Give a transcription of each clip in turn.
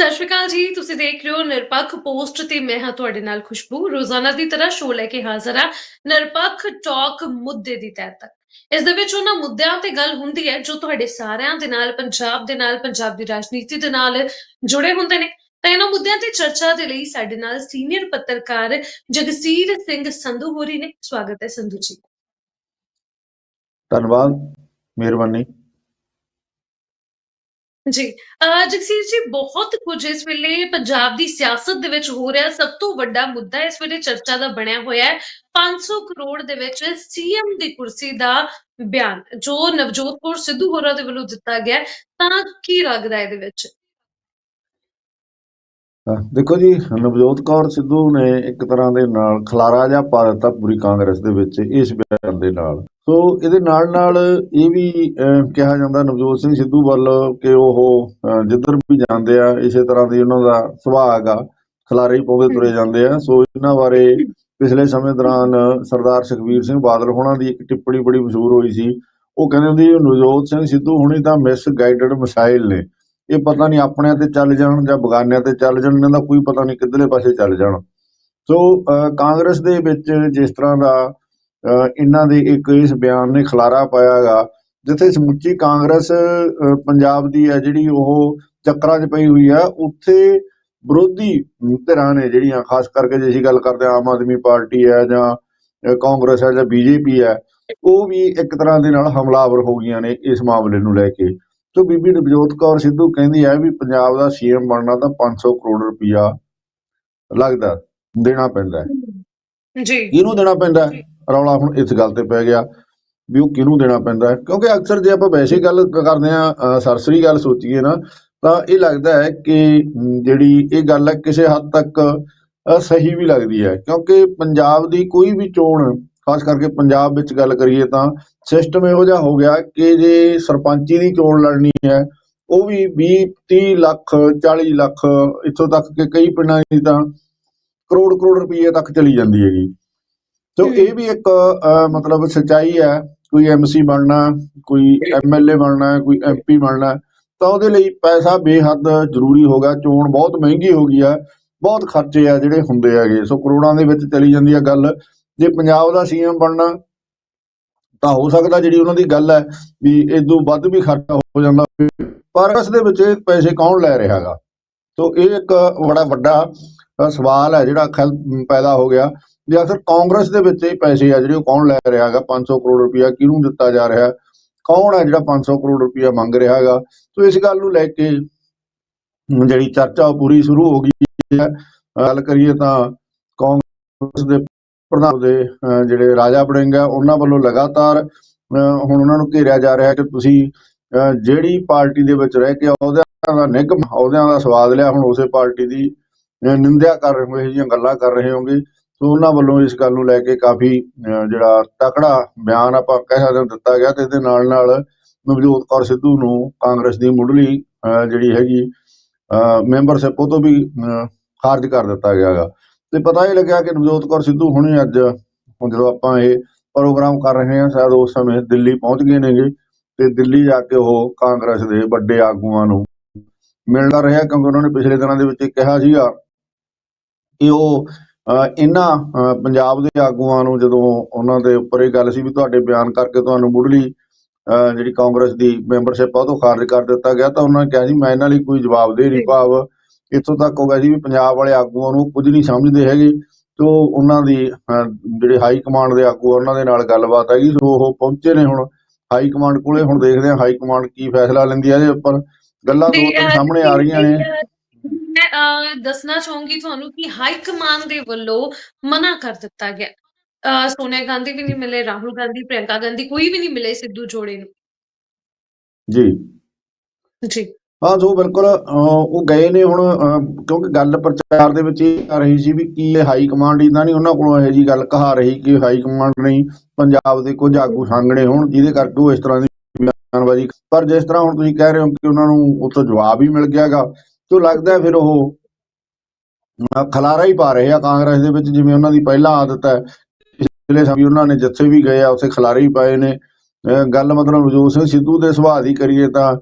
ਸਤਿ ਸ਼੍ਰੀ ਅਕਾਲ ਜੀ, ਤੁਸੀਂ ਦੇਖ ਰਹੇ ਹੋ ਨਿਰਪੱਖ ਪੋਸਟ ਤੇ ਮੈਂ ਹਾਂ ਤੁਹਾਡੇ ਨਾਲ ਖੁਸ਼ਬੂ। ਰੋਜ਼ਾਨਾ ਦੀ ਤਰ੍ਹਾਂ ਸ਼ੋਅ ਲੈ ਕੇ ਹਾਜ਼ਰ ਹਾਂ ਨਿਰਪੱਖ ਟਾਕ ਮੁੱਦੇ ਦੀ ਤਹਿ ਤੱਕ। ਇਸ ਦੇ ਵਿੱਚ ਉਹਨਾਂ ਮੁੱਦਿਆਂ ਤੇ ਗੱਲ ਹੁੰਦੀ ਹੈ ਜੋ ਤੁਹਾਡੇ ਸਾਰਿਆਂ ਦੇ ਨਾਲ, ਪੰਜਾਬ ਦੇ ਨਾਲ, ਪੰਜਾਬ ਦੀ ਰਾਜਨੀਤੀ ਦੇ ਨਾਲ ਜੁੜੇ ਹੁੰਦੇ ਨੇ। ਤਾਂ ਇਹਨਾਂ ਮੁੱਦਿਆਂ ਤੇ ਚਰਚਾ ਦੇ ਲਈ ਸਾਡੇ ਨਾਲ ਸੀਨੀਅਰ ਪੱਤਰਕਾਰ ਜਗਸੀਰ ਸਿੰਘ ਸੰਧੂ ਹੋਰੀ ਨੇ। ਸਵਾਗਤ ਹੈ ਸੰਧੂ ਜੀ। ਧੰਨਵਾਦ, ਮਿਹਰਬਾਨੀ। ਜੀ, ਅਹ ਜਗਸੀਰ ਜੀ, ਬਹੁਤ ਕੁਝ ਇਸ ਵੇਲੇ ਪੰਜਾਬ ਦੀ ਸਿਆਸਤ ਦੇ ਵਿੱਚ ਹੋ ਰਿਹਾ। ਸਭ ਤੋਂ ਵੱਡਾ ਮੁੱਦਾ ਇਸ ਵੇਲੇ ਚਰਚਾ ਦਾ ਬਣਿਆ ਹੋਇਆ ਹੈ। 500 ਕਰੋੜ ਦੇ ਵਿੱਚ ਸੀਐਮ ਦੀ ਕੁਰਸੀ ਦਾ ਬਿਆਨ, ਜੋ ਨਵਜੋਤ ਕੌਰ ਸਿੱਧੂ ਹੋਰਾਂ ਦੇ ਵੱਲੋਂ ਦਿੱਤਾ ਗਿਆ ਹੈ। ਤਾਂ ਕੀ ਲੱਗਦਾ ਹੈ ਇਹਦੇ ਵਿੱਚ? ਅਹ ਦੇਖੋ ਜੀ, ਨਵਜੋਤ ਕੌਰ ਸਿੱਧੂ ਨੇ ਇੱਕ ਤਰ੍ਹਾਂ ਦੇ ਨਾਲ ਖਲਾਰਾ ਜਿਹਾ ਪਾ ਦਿੱਤਾ ਪੂਰੀ ਕਾਂਗਰਸ ਦੇ ਵਿੱਚ ਇਸ ਬਿਆਨ ਦੇ ਨਾਲ। ਸੋ ਇਹਦੇ ਨਾਲ ਨਾਲ ਇਹ ਵੀ ਕਿਹਾ ਜਾਂਦਾ ਨਵਜੋਤ ਸਿੰਘ ਸਿੱਧੂ ਵੱਲ ਕਿ ਉਹ ਜਿੱਧਰ ਵੀ ਜਾਂਦੇ ਆ ਇਸੇ ਤਰ੍ਹਾਂ ਦੀ ਉਹਨਾਂ ਦਾ ਸੁਭਾਅ ਹੈਗਾ। ਖਲਾਰੇ ਹੀ ਪਾਉਂਦੇ ਤੁਰੇ ਜਾਂਦੇ ਆ। ਸੋ ਇਹਨਾਂ ਬਾਰੇ ਪਿਛਲੇ ਸਮੇਂ ਦੌਰਾਨ ਸਰਦਾਰ ਸੁਖਬੀਰ ਸਿੰਘ ਬਾਦਲ ਹੋਣਾ ਦੀ ਇੱਕ ਟਿੱਪਣੀ ਬੜੀ ਮਸ਼ਹੂਰ ਹੋਈ ਸੀ। ਉਹ ਕਹਿੰਦੇ ਹੁੰਦੇ ਸੀ, ਨਵਜੋਤ ਸਿੰਘ ਸਿੱਧੂ ਹੁਣੀ ਤਾਂ ਮਿਸ ਗਾਈਡਡ ਮਿਸਾਈਲ ਨੇ। ਇਹ ਪਤਾ ਨਹੀਂ ਆਪਣਿਆਂ ਤੇ ਚੱਲ ਜਾਣ ਜਾਂ ਬਗਾਨਿਆਂ ਤੇ ਚੱਲ ਜਾਣ ਇਹਨਾਂ ਦਾ ਕੋਈ ਪਤਾ ਨਹੀਂ ਕਿੱਧਰਲੇ ਪਾਸੇ ਚੱਲ ਜਾਣ। ਸੋ ਅਹ, ਕਾਂਗਰਸ ਦੇ ਵਿੱਚ ਜਿਸ ਤਰ੍ਹਾਂ ਦਾ ਇਹਨਾਂ ਦੇ ਇੱਕ ਇਸ ਬਿਆਨ ਨੇ ਖਲਾਰਾ ਪਾਇਆਗਾ ਜਿੱਥੇ ਸਮੁੱਚੀ ਕਾਂਗਰਸ ਪੰਜਾਬ ਦੀ ਹੈ ਜਿਹੜੀ ਉਹ ਚੱਕਰਾਂ 'ਚ ਪਈ ਹੋਈ ਆ ਉੱਥੇ ਵਿਰੋਧੀ ਧਿਰਾਂ ਨੇ ਜਿਹੜੀਆਂ ਖਾਸ ਕਰਕੇ ਜੇ ਅਸੀਂ ਗੱਲ ਕਰਦੇ ਹਾਂ ਆਮ ਆਦਮੀ ਪਾਰਟੀ ਹੈ ਜਾਂ ਕਾਂਗਰਸ ਹੈ ਜਾਂ ਬੀਜੇਪੀ ਹੈ ਉਹ ਵੀ ਇੱਕ ਤਰ੍ਹਾਂ ਦੇ ਨਾਲ ਹਮਲਾਵਰ ਹੋ ਗਈਆਂ ਨੇ ਇਸ ਮਾਮਲੇ ਨੂੰ ਲੈ ਕੇ। ਸੋ ਬੀਬੀ ਨਵਜੋਤ ਕੌਰ ਸਿੱਧੂ ਕਹਿੰਦੀ ਹੈ ਵੀ ਪੰਜਾਬ ਦਾ ਸੀਐਮ ਬਣਨਾ ਤਾਂ 500 ਕਰੋੜ ਰੁਪਇਆ ਲੱਗਦਾ ਦੇਣਾ ਪੈਂਦਾ ਹੈ। ਜੀ। ਕਿਹਨੂੰ ਦੇਣਾ ਪੈਂਦਾ ਹੈ? ਰੌਲਾ ਹੁਣ ਇਸ ਗੱਲ ਤੇ ਪੈ ਗਿਆ ਵੀ ਉਹ ਕਿਹਨੂੰ ਦੇਣਾ ਪੈਂਦਾ ਕਿਉਂਕਿ ਅਕਸਰ ਜੇ ਆਪਾਂ ਵੈਸੇ ਗੱਲ ਕਰਦੇ ਆ ਸਰਸਰੀ ਗੱਲ ਸੋਚੀਏ ਨਾ, ਤਾਂ ਇਹ ਲੱਗਦਾ ਹੈ ਕਿ ਜਿਹੜੀ ਇਹ ਗੱਲ ਹੈ ਕਿਸੇ ਹੱਦ ਤੱਕ ਸਹੀ ਵੀ ਲੱਗਦੀ ਹੈ। ਕਿਉਂਕਿ ਪੰਜਾਬ ਦੀ ਕੋਈ ਵੀ ਚੋਣ, ਖਾਸ ਕਰਕੇ ਪੰਜਾਬ ਵਿੱਚ ਗੱਲ ਕਰੀਏ ਤਾਂ ਸਿਸਟਮ ਇਹੋ ਜਿਹਾ ਹੋ ਗਿਆ ਕਿ ਜੇ ਸਰਪੰਚੀ ਦੀ ਚੋਣ ਲੜਨੀ ਹੈ, ਉਹ ਵੀ 20 30 ਲੱਖ 40 ਲੱਖ, ਇੱਥੋਂ ਤੱਕ ਕਿ ਕਈ ਪਿੰਡਾਂ ਦੀ ਤਾਂ ਕਰੋੜ ਕਰੋੜ ਰੁਪਏ ਤੱਕ ਚਲੀ ਜਾਂਦੀ ਹੈਗੀ। ਤੋ। ਇਹ ਵੀ ਇੱਕ ਮਤਲਬ ਸੱਚਾਈ ਹੈ ਕੋਈ ਐਮਸੀ ਬਣਨਾ ਕੋਈ ਐਮਐਲਏ ਬਣਨਾ ਕੋਈ ਐਮਪੀ ਬਣਨਾ ਤਾਂ ਉਹਦੇ ਲਈ ਪੈਸਾ ਬੇਹੱਦ ਜ਼ਰੂਰੀ ਹੋ ਗਿਆ ਚੋਣ ਬਹੁਤ ਮਹਿੰਗੀ ਹੋ ਗਈ ਆ ਬਹੁਤ ਖਰਚੇ ਆ ਜਿਹੜੇ ਹੁੰਦੇ ਹੈਗੇ ਸੋ ਕਰੋੜਾਂ ਦੇ ਵਿੱਚ ਚਲੀ ਜਾਂਦੀ ਆ ਗੱਲ ਜੇ ਪੰਜਾਬ ਦਾ ਸੀਐਮ ਬਣਨਾ ਤਾਂ ਹੋ ਸਕਦਾ ਜਿਹੜੀ ਉਹਨਾਂ ਦੀ ਗੱਲ ਹੈ ਵੀ ਇਦੋਂ ਵੱਧ ਵੀ ਖਰਚਾ ਹੋ ਜਾਂਦਾ ਪਰ ਇਸ ਦੇ ਵਿੱਚ ਪੈਸੇ ਕੌਣ ਲੈ ਰਿਹਾ ਹੈਗਾ ਸੋ ਇਹ ਇੱਕ ਬੜਾ ਵੱਡਾ ਸਵਾਲ ਹੈ ਜਿਹੜਾ ਖਲ ਪੈਦਾ ਹੋ ਗਿਆ। ਵੀ ਆਖਰ ਕਾਂਗਰਸ ਦੇ ਵਿੱਚ ਇਹ ਪੈਸੇ ਆ ਜਿਹੜੇ ਉਹ ਕੌਣ ਲੈ ਰਿਹਾ ਹੈਗਾ? 500 ਕਰੋੜ ਰੁਪਇਆ ਕਿਹਨੂੰ ਦਿੱਤਾ ਜਾ ਰਿਹਾ? ਕੌਣ ਹੈ ਜਿਹੜਾ 500 ਕਰੋੜ ਰੁਪਇਆ ਮੰਗ ਰਿਹਾ ਹੈਗਾ? ਸੋ ਇਸ ਗੱਲ ਨੂੰ ਲੈ ਕੇ ਜਿਹੜੀ ਚਰਚਾ ਉਹ ਪੂਰੀ ਸ਼ੁਰੂ ਹੋ ਗਈ ਹੈ। ਗੱਲ ਕਰੀਏ ਤਾਂ ਕਾਂਗਰਸ ਦੇ ਪ੍ਰਧਾਨ ਦੇ ਅ, ਜਿਹੜੇ ਰਾਜਾ ਵੜਿੰਗ ਆ ਉਹਨਾਂ ਵੱਲੋਂ ਲਗਾਤਾਰ ਅ, ਹੁਣ ਉਹਨਾਂ ਨੂੰ ਘੇਰਿਆ ਜਾ ਰਿਹਾ ਕਿ ਤੁਸੀਂ ਅ, ਜਿਹੜੀ ਪਾਰਟੀ ਦੇ ਵਿੱਚ ਰਹਿ ਕੇ ਅਹੁਦਿਆਂ ਦਾ ਨਿਗਮ ਅਹੁਦਿਆਂ ਦਾ ਸਵਾਦ ਲਿਆ ਹੁਣ ਉਸੇ ਪਾਰਟੀ ਦੀ ਨਿੰਦਿਆ ਕਰ ਰਹੇ ਹੋ ਜਿਹੀਆਂ ਗੱਲਾਂ ਕਰ ਰਹੇ ਹੋਗੇ ਸੋ ਉਹਨਾਂ ਵੱਲੋਂ ਇਸ ਗੱਲ ਨੂੰ ਲੈ ਕੇ ਕਾਫੀ ਅ, ਜਿਹੜਾ ਤਕੜਾ ਬਿਆਨ ਆਪਾਂ ਕਹਿ ਸਕਦੇ ਹਾਂ ਦਿੱਤਾ ਗਿਆ ਤੇ ਇਹਦੇ ਨਾਲ ਨਾਲ ਨਵਜੋਤ ਕੌਰ ਸਿੱਧੂ ਨੂੰ ਕਾਂਗਰਸ ਦੀ ਮੁੱਢਲੀ ਅ, ਜਿਹੜੀ ਹੈਗੀ ਮੈਂਬਰਸ਼ਿਪ ਉਹ ਤੋਂ ਵੀ ਅ, ਖਾਰਜ ਕਰ ਦਿੱਤਾ ਗਿਆ ਹੈਗਾ। ਤੇ ਪਤਾ ਹੀ ਲੱਗਿਆ ਕਿ ਨਵਜੋਤ ਕੌਰ ਸਿੱਧੂ ਹੁਣੇ ਅੱਜ ਜਦੋਂ ਆਪਾਂ ਇਹ ਪ੍ਰੋਗਰਾਮ ਕਰ ਰਹੇ ਹਾਂ ਸ਼ਾਇਦ ਉਸ ਸਮੇਂ ਦਿੱਲੀ ਪਹੁੰਚ ਗਏ ਨੇਗੇ ਤੇ ਦਿੱਲੀ ਜਾ ਕੇ ਉਹ ਕਾਂਗਰਸ ਦੇ ਵੱਡੇ ਆਗੂਆਂ ਨੂੰ ਮਿਲਦਾ ਰਿਹਾ ਕਿਉਂਕਿ ਉਹਨਾਂ ਨੇ ਪਿਛਲੇ ਦਿਨਾਂ ਦੇ ਵਿੱਚ ਕਿਹਾ ਸੀਗਾ ਕਿ ਉਹ ਇਹਨਾਂ ਪੰਜਾਬ ਦੇ ਆਗੂਆਂ ਨੂੰ ਜਦੋਂ ਉਹਨਾਂ ਦੇ ਉੱਪਰ ਇਹ ਗੱਲ ਸੀ ਵੀ ਤੁਹਾਡੇ ਬਿਆਨ ਕਰਕੇ ਤੁਹਾਨੂੰ ਮੁੱਢਲੀ ਜਿਹੜੀ ਕਾਂਗਰਸ ਦੀ ਮੈਂਬਰਸ਼ਿਪ ਆ ਉਹ ਤੋਂ ਖਾਰਜ ਕਰ ਦਿੱਤਾ ਗਿਆ ਤਾਂ ਉਹਨਾਂ ਨੇ ਕਿਹਾ ਸੀ ਮੈਂ ਇਹਨਾਂ ਲਈ ਕੋਈ ਜਵਾਬਦੇਹ ਨਹੀਂ ਭਾਵ ਇੱਥੋਂ ਤੱਕ ਹੋ ਗਿਆ ਜੀ ਵੀ ਪੰਜਾਬ ਵਾਲੇ ਆਗੂਆਂ ਨੂੰ ਕੁਝ ਨਹੀਂ ਸਮਝਦੇ ਹੈਗੇ ਤੇ ਉਹ ਉਹਨਾਂ ਦੀ ਜਿਹੜੇ ਹਾਈ ਕਮਾਂਡ ਦੇ ਆਗੂ ਆ, ਉਹਨਾਂ ਦੇ ਨਾਲ ਗੱਲਬਾਤ ਹੈਗੀ ਸੋ ਉਹ ਪਹੁੰਚੇ ਨੇ ਹੁਣ। ਹਾਈ ਕਮਾਂਡ ਕੋਲੇ ਹੁਣ ਦੇਖਦੇ ਹਾਂ ਹਾਈ ਕਮਾਂਡ ਕੀ ਫੈਸਲਾ ਲੈਂਦੀ ਹੈ ਇਹਦੇ ਉੱਪਰ। ਗੱਲਾਂ ਦੋ ਤਿੰਨ ਸਾਹਮਣੇ ਆ ਰਹੀਆਂ ਨੇ। ਮੈਂ ਦੱਸਣਾ ਚਾਹੂੰਗੀ ਤੁਹਾਨੂੰ ਕਿ ਹਾਈ ਕਮਾਂਡ ਦੇ ਵੱਲੋਂ ਮਨਾ ਕਰ ਦਿੱਤਾ ਗਿਆ। ਸੋਨੀਆ ਗਾਂਧੀ ਵੀ ਨਹੀਂ ਮਿਲੇ ਰਾਹੁਲ ਗਾਂਧੀ ਪ੍ਰਿਯੰਕਾ ਗਾਂਧੀ ਕੋਈ ਵੀ ਨਹੀਂ ਮਿਲੇ ਸਿੱਧੂ ਜੋੜੇ ਨੂੰ। ਜੀ। ਜੀ। ਹਾਂ ਸੋ ਬਿਲਕੁਲ ਉਹ ਗਏ ਨੇ ਹੁਣ ਕਿਉਂਕਿ ਗੱਲ ਪ੍ਰਚਾਰ ਦੇ ਵਿੱਚ ਇਹ ਆ ਰਹੀ ਸੀ ਵੀ ਕੀ ਇਹ ਹਾਈ ਕਮਾਂਡ ਇਦਾਂ ਨਹੀਂ ਉਹਨਾਂ ਕੋਲੋਂ ਇਹੋ ਜੀ ਗੱਲ ਕਹਾ ਰਹੀ ਕਿ ਹਾਈ ਕਮਾਂਡ ਨਹੀਂ ਪੰਜਾਬ ਦੇ ਕੁਝ ਆਗੂ ਸਾਹਮਣੇ ਹੋਣ ਜਿਹਦੇ ਕਰਕੇ ਉਹ ਇਸ ਤਰ੍ਹਾਂ ਦੀ ਬਿਆਨਬਾਜ਼ੀ ਪਰ ਜਿਸ ਤਰ੍ਹਾਂ ਹੁਣ ਤੁਸੀਂ ਕਹਿ ਰਹੇ ਹੋ ਕਿ ਉਹਨਾਂ ਨੂੰ ਉੱਥੋਂ ਜਵਾਬ ਹੀ ਮਿਲ ਗਿਆਗਾ ਤੇ ਲੱਗਦਾ ਫਿਰ ਉਹ ਅਹ, ਖਲਾਰਾ ਹੀ ਪਾ ਰਹੇ ਆ ਕਾਂਗਰਸ ਦੇ ਵਿੱਚ ਜਿਵੇਂ ਉਹਨਾਂ ਦੀ ਪਹਿਲਾਂ ਆਦਤ ਹੈ। ਪਿਛਲੇ ਸਮੇਂ ਉਹਨਾਂ ਨੇ ਜਿੱਥੇ ਵੀ ਗਏ ਆ ਉੱਥੇ ਖਲਾਰੇ ਹੀ ਪਾਏ ਨੇ। ਗੱਲ ਮਤਲਬ ਨਵਜੋਤ ਸਿੰਘ ਸਿੱਧੂ ਦੇ ਸੁਭਾਅ ਦੀ ਕਰੀਏ ਤਾਂ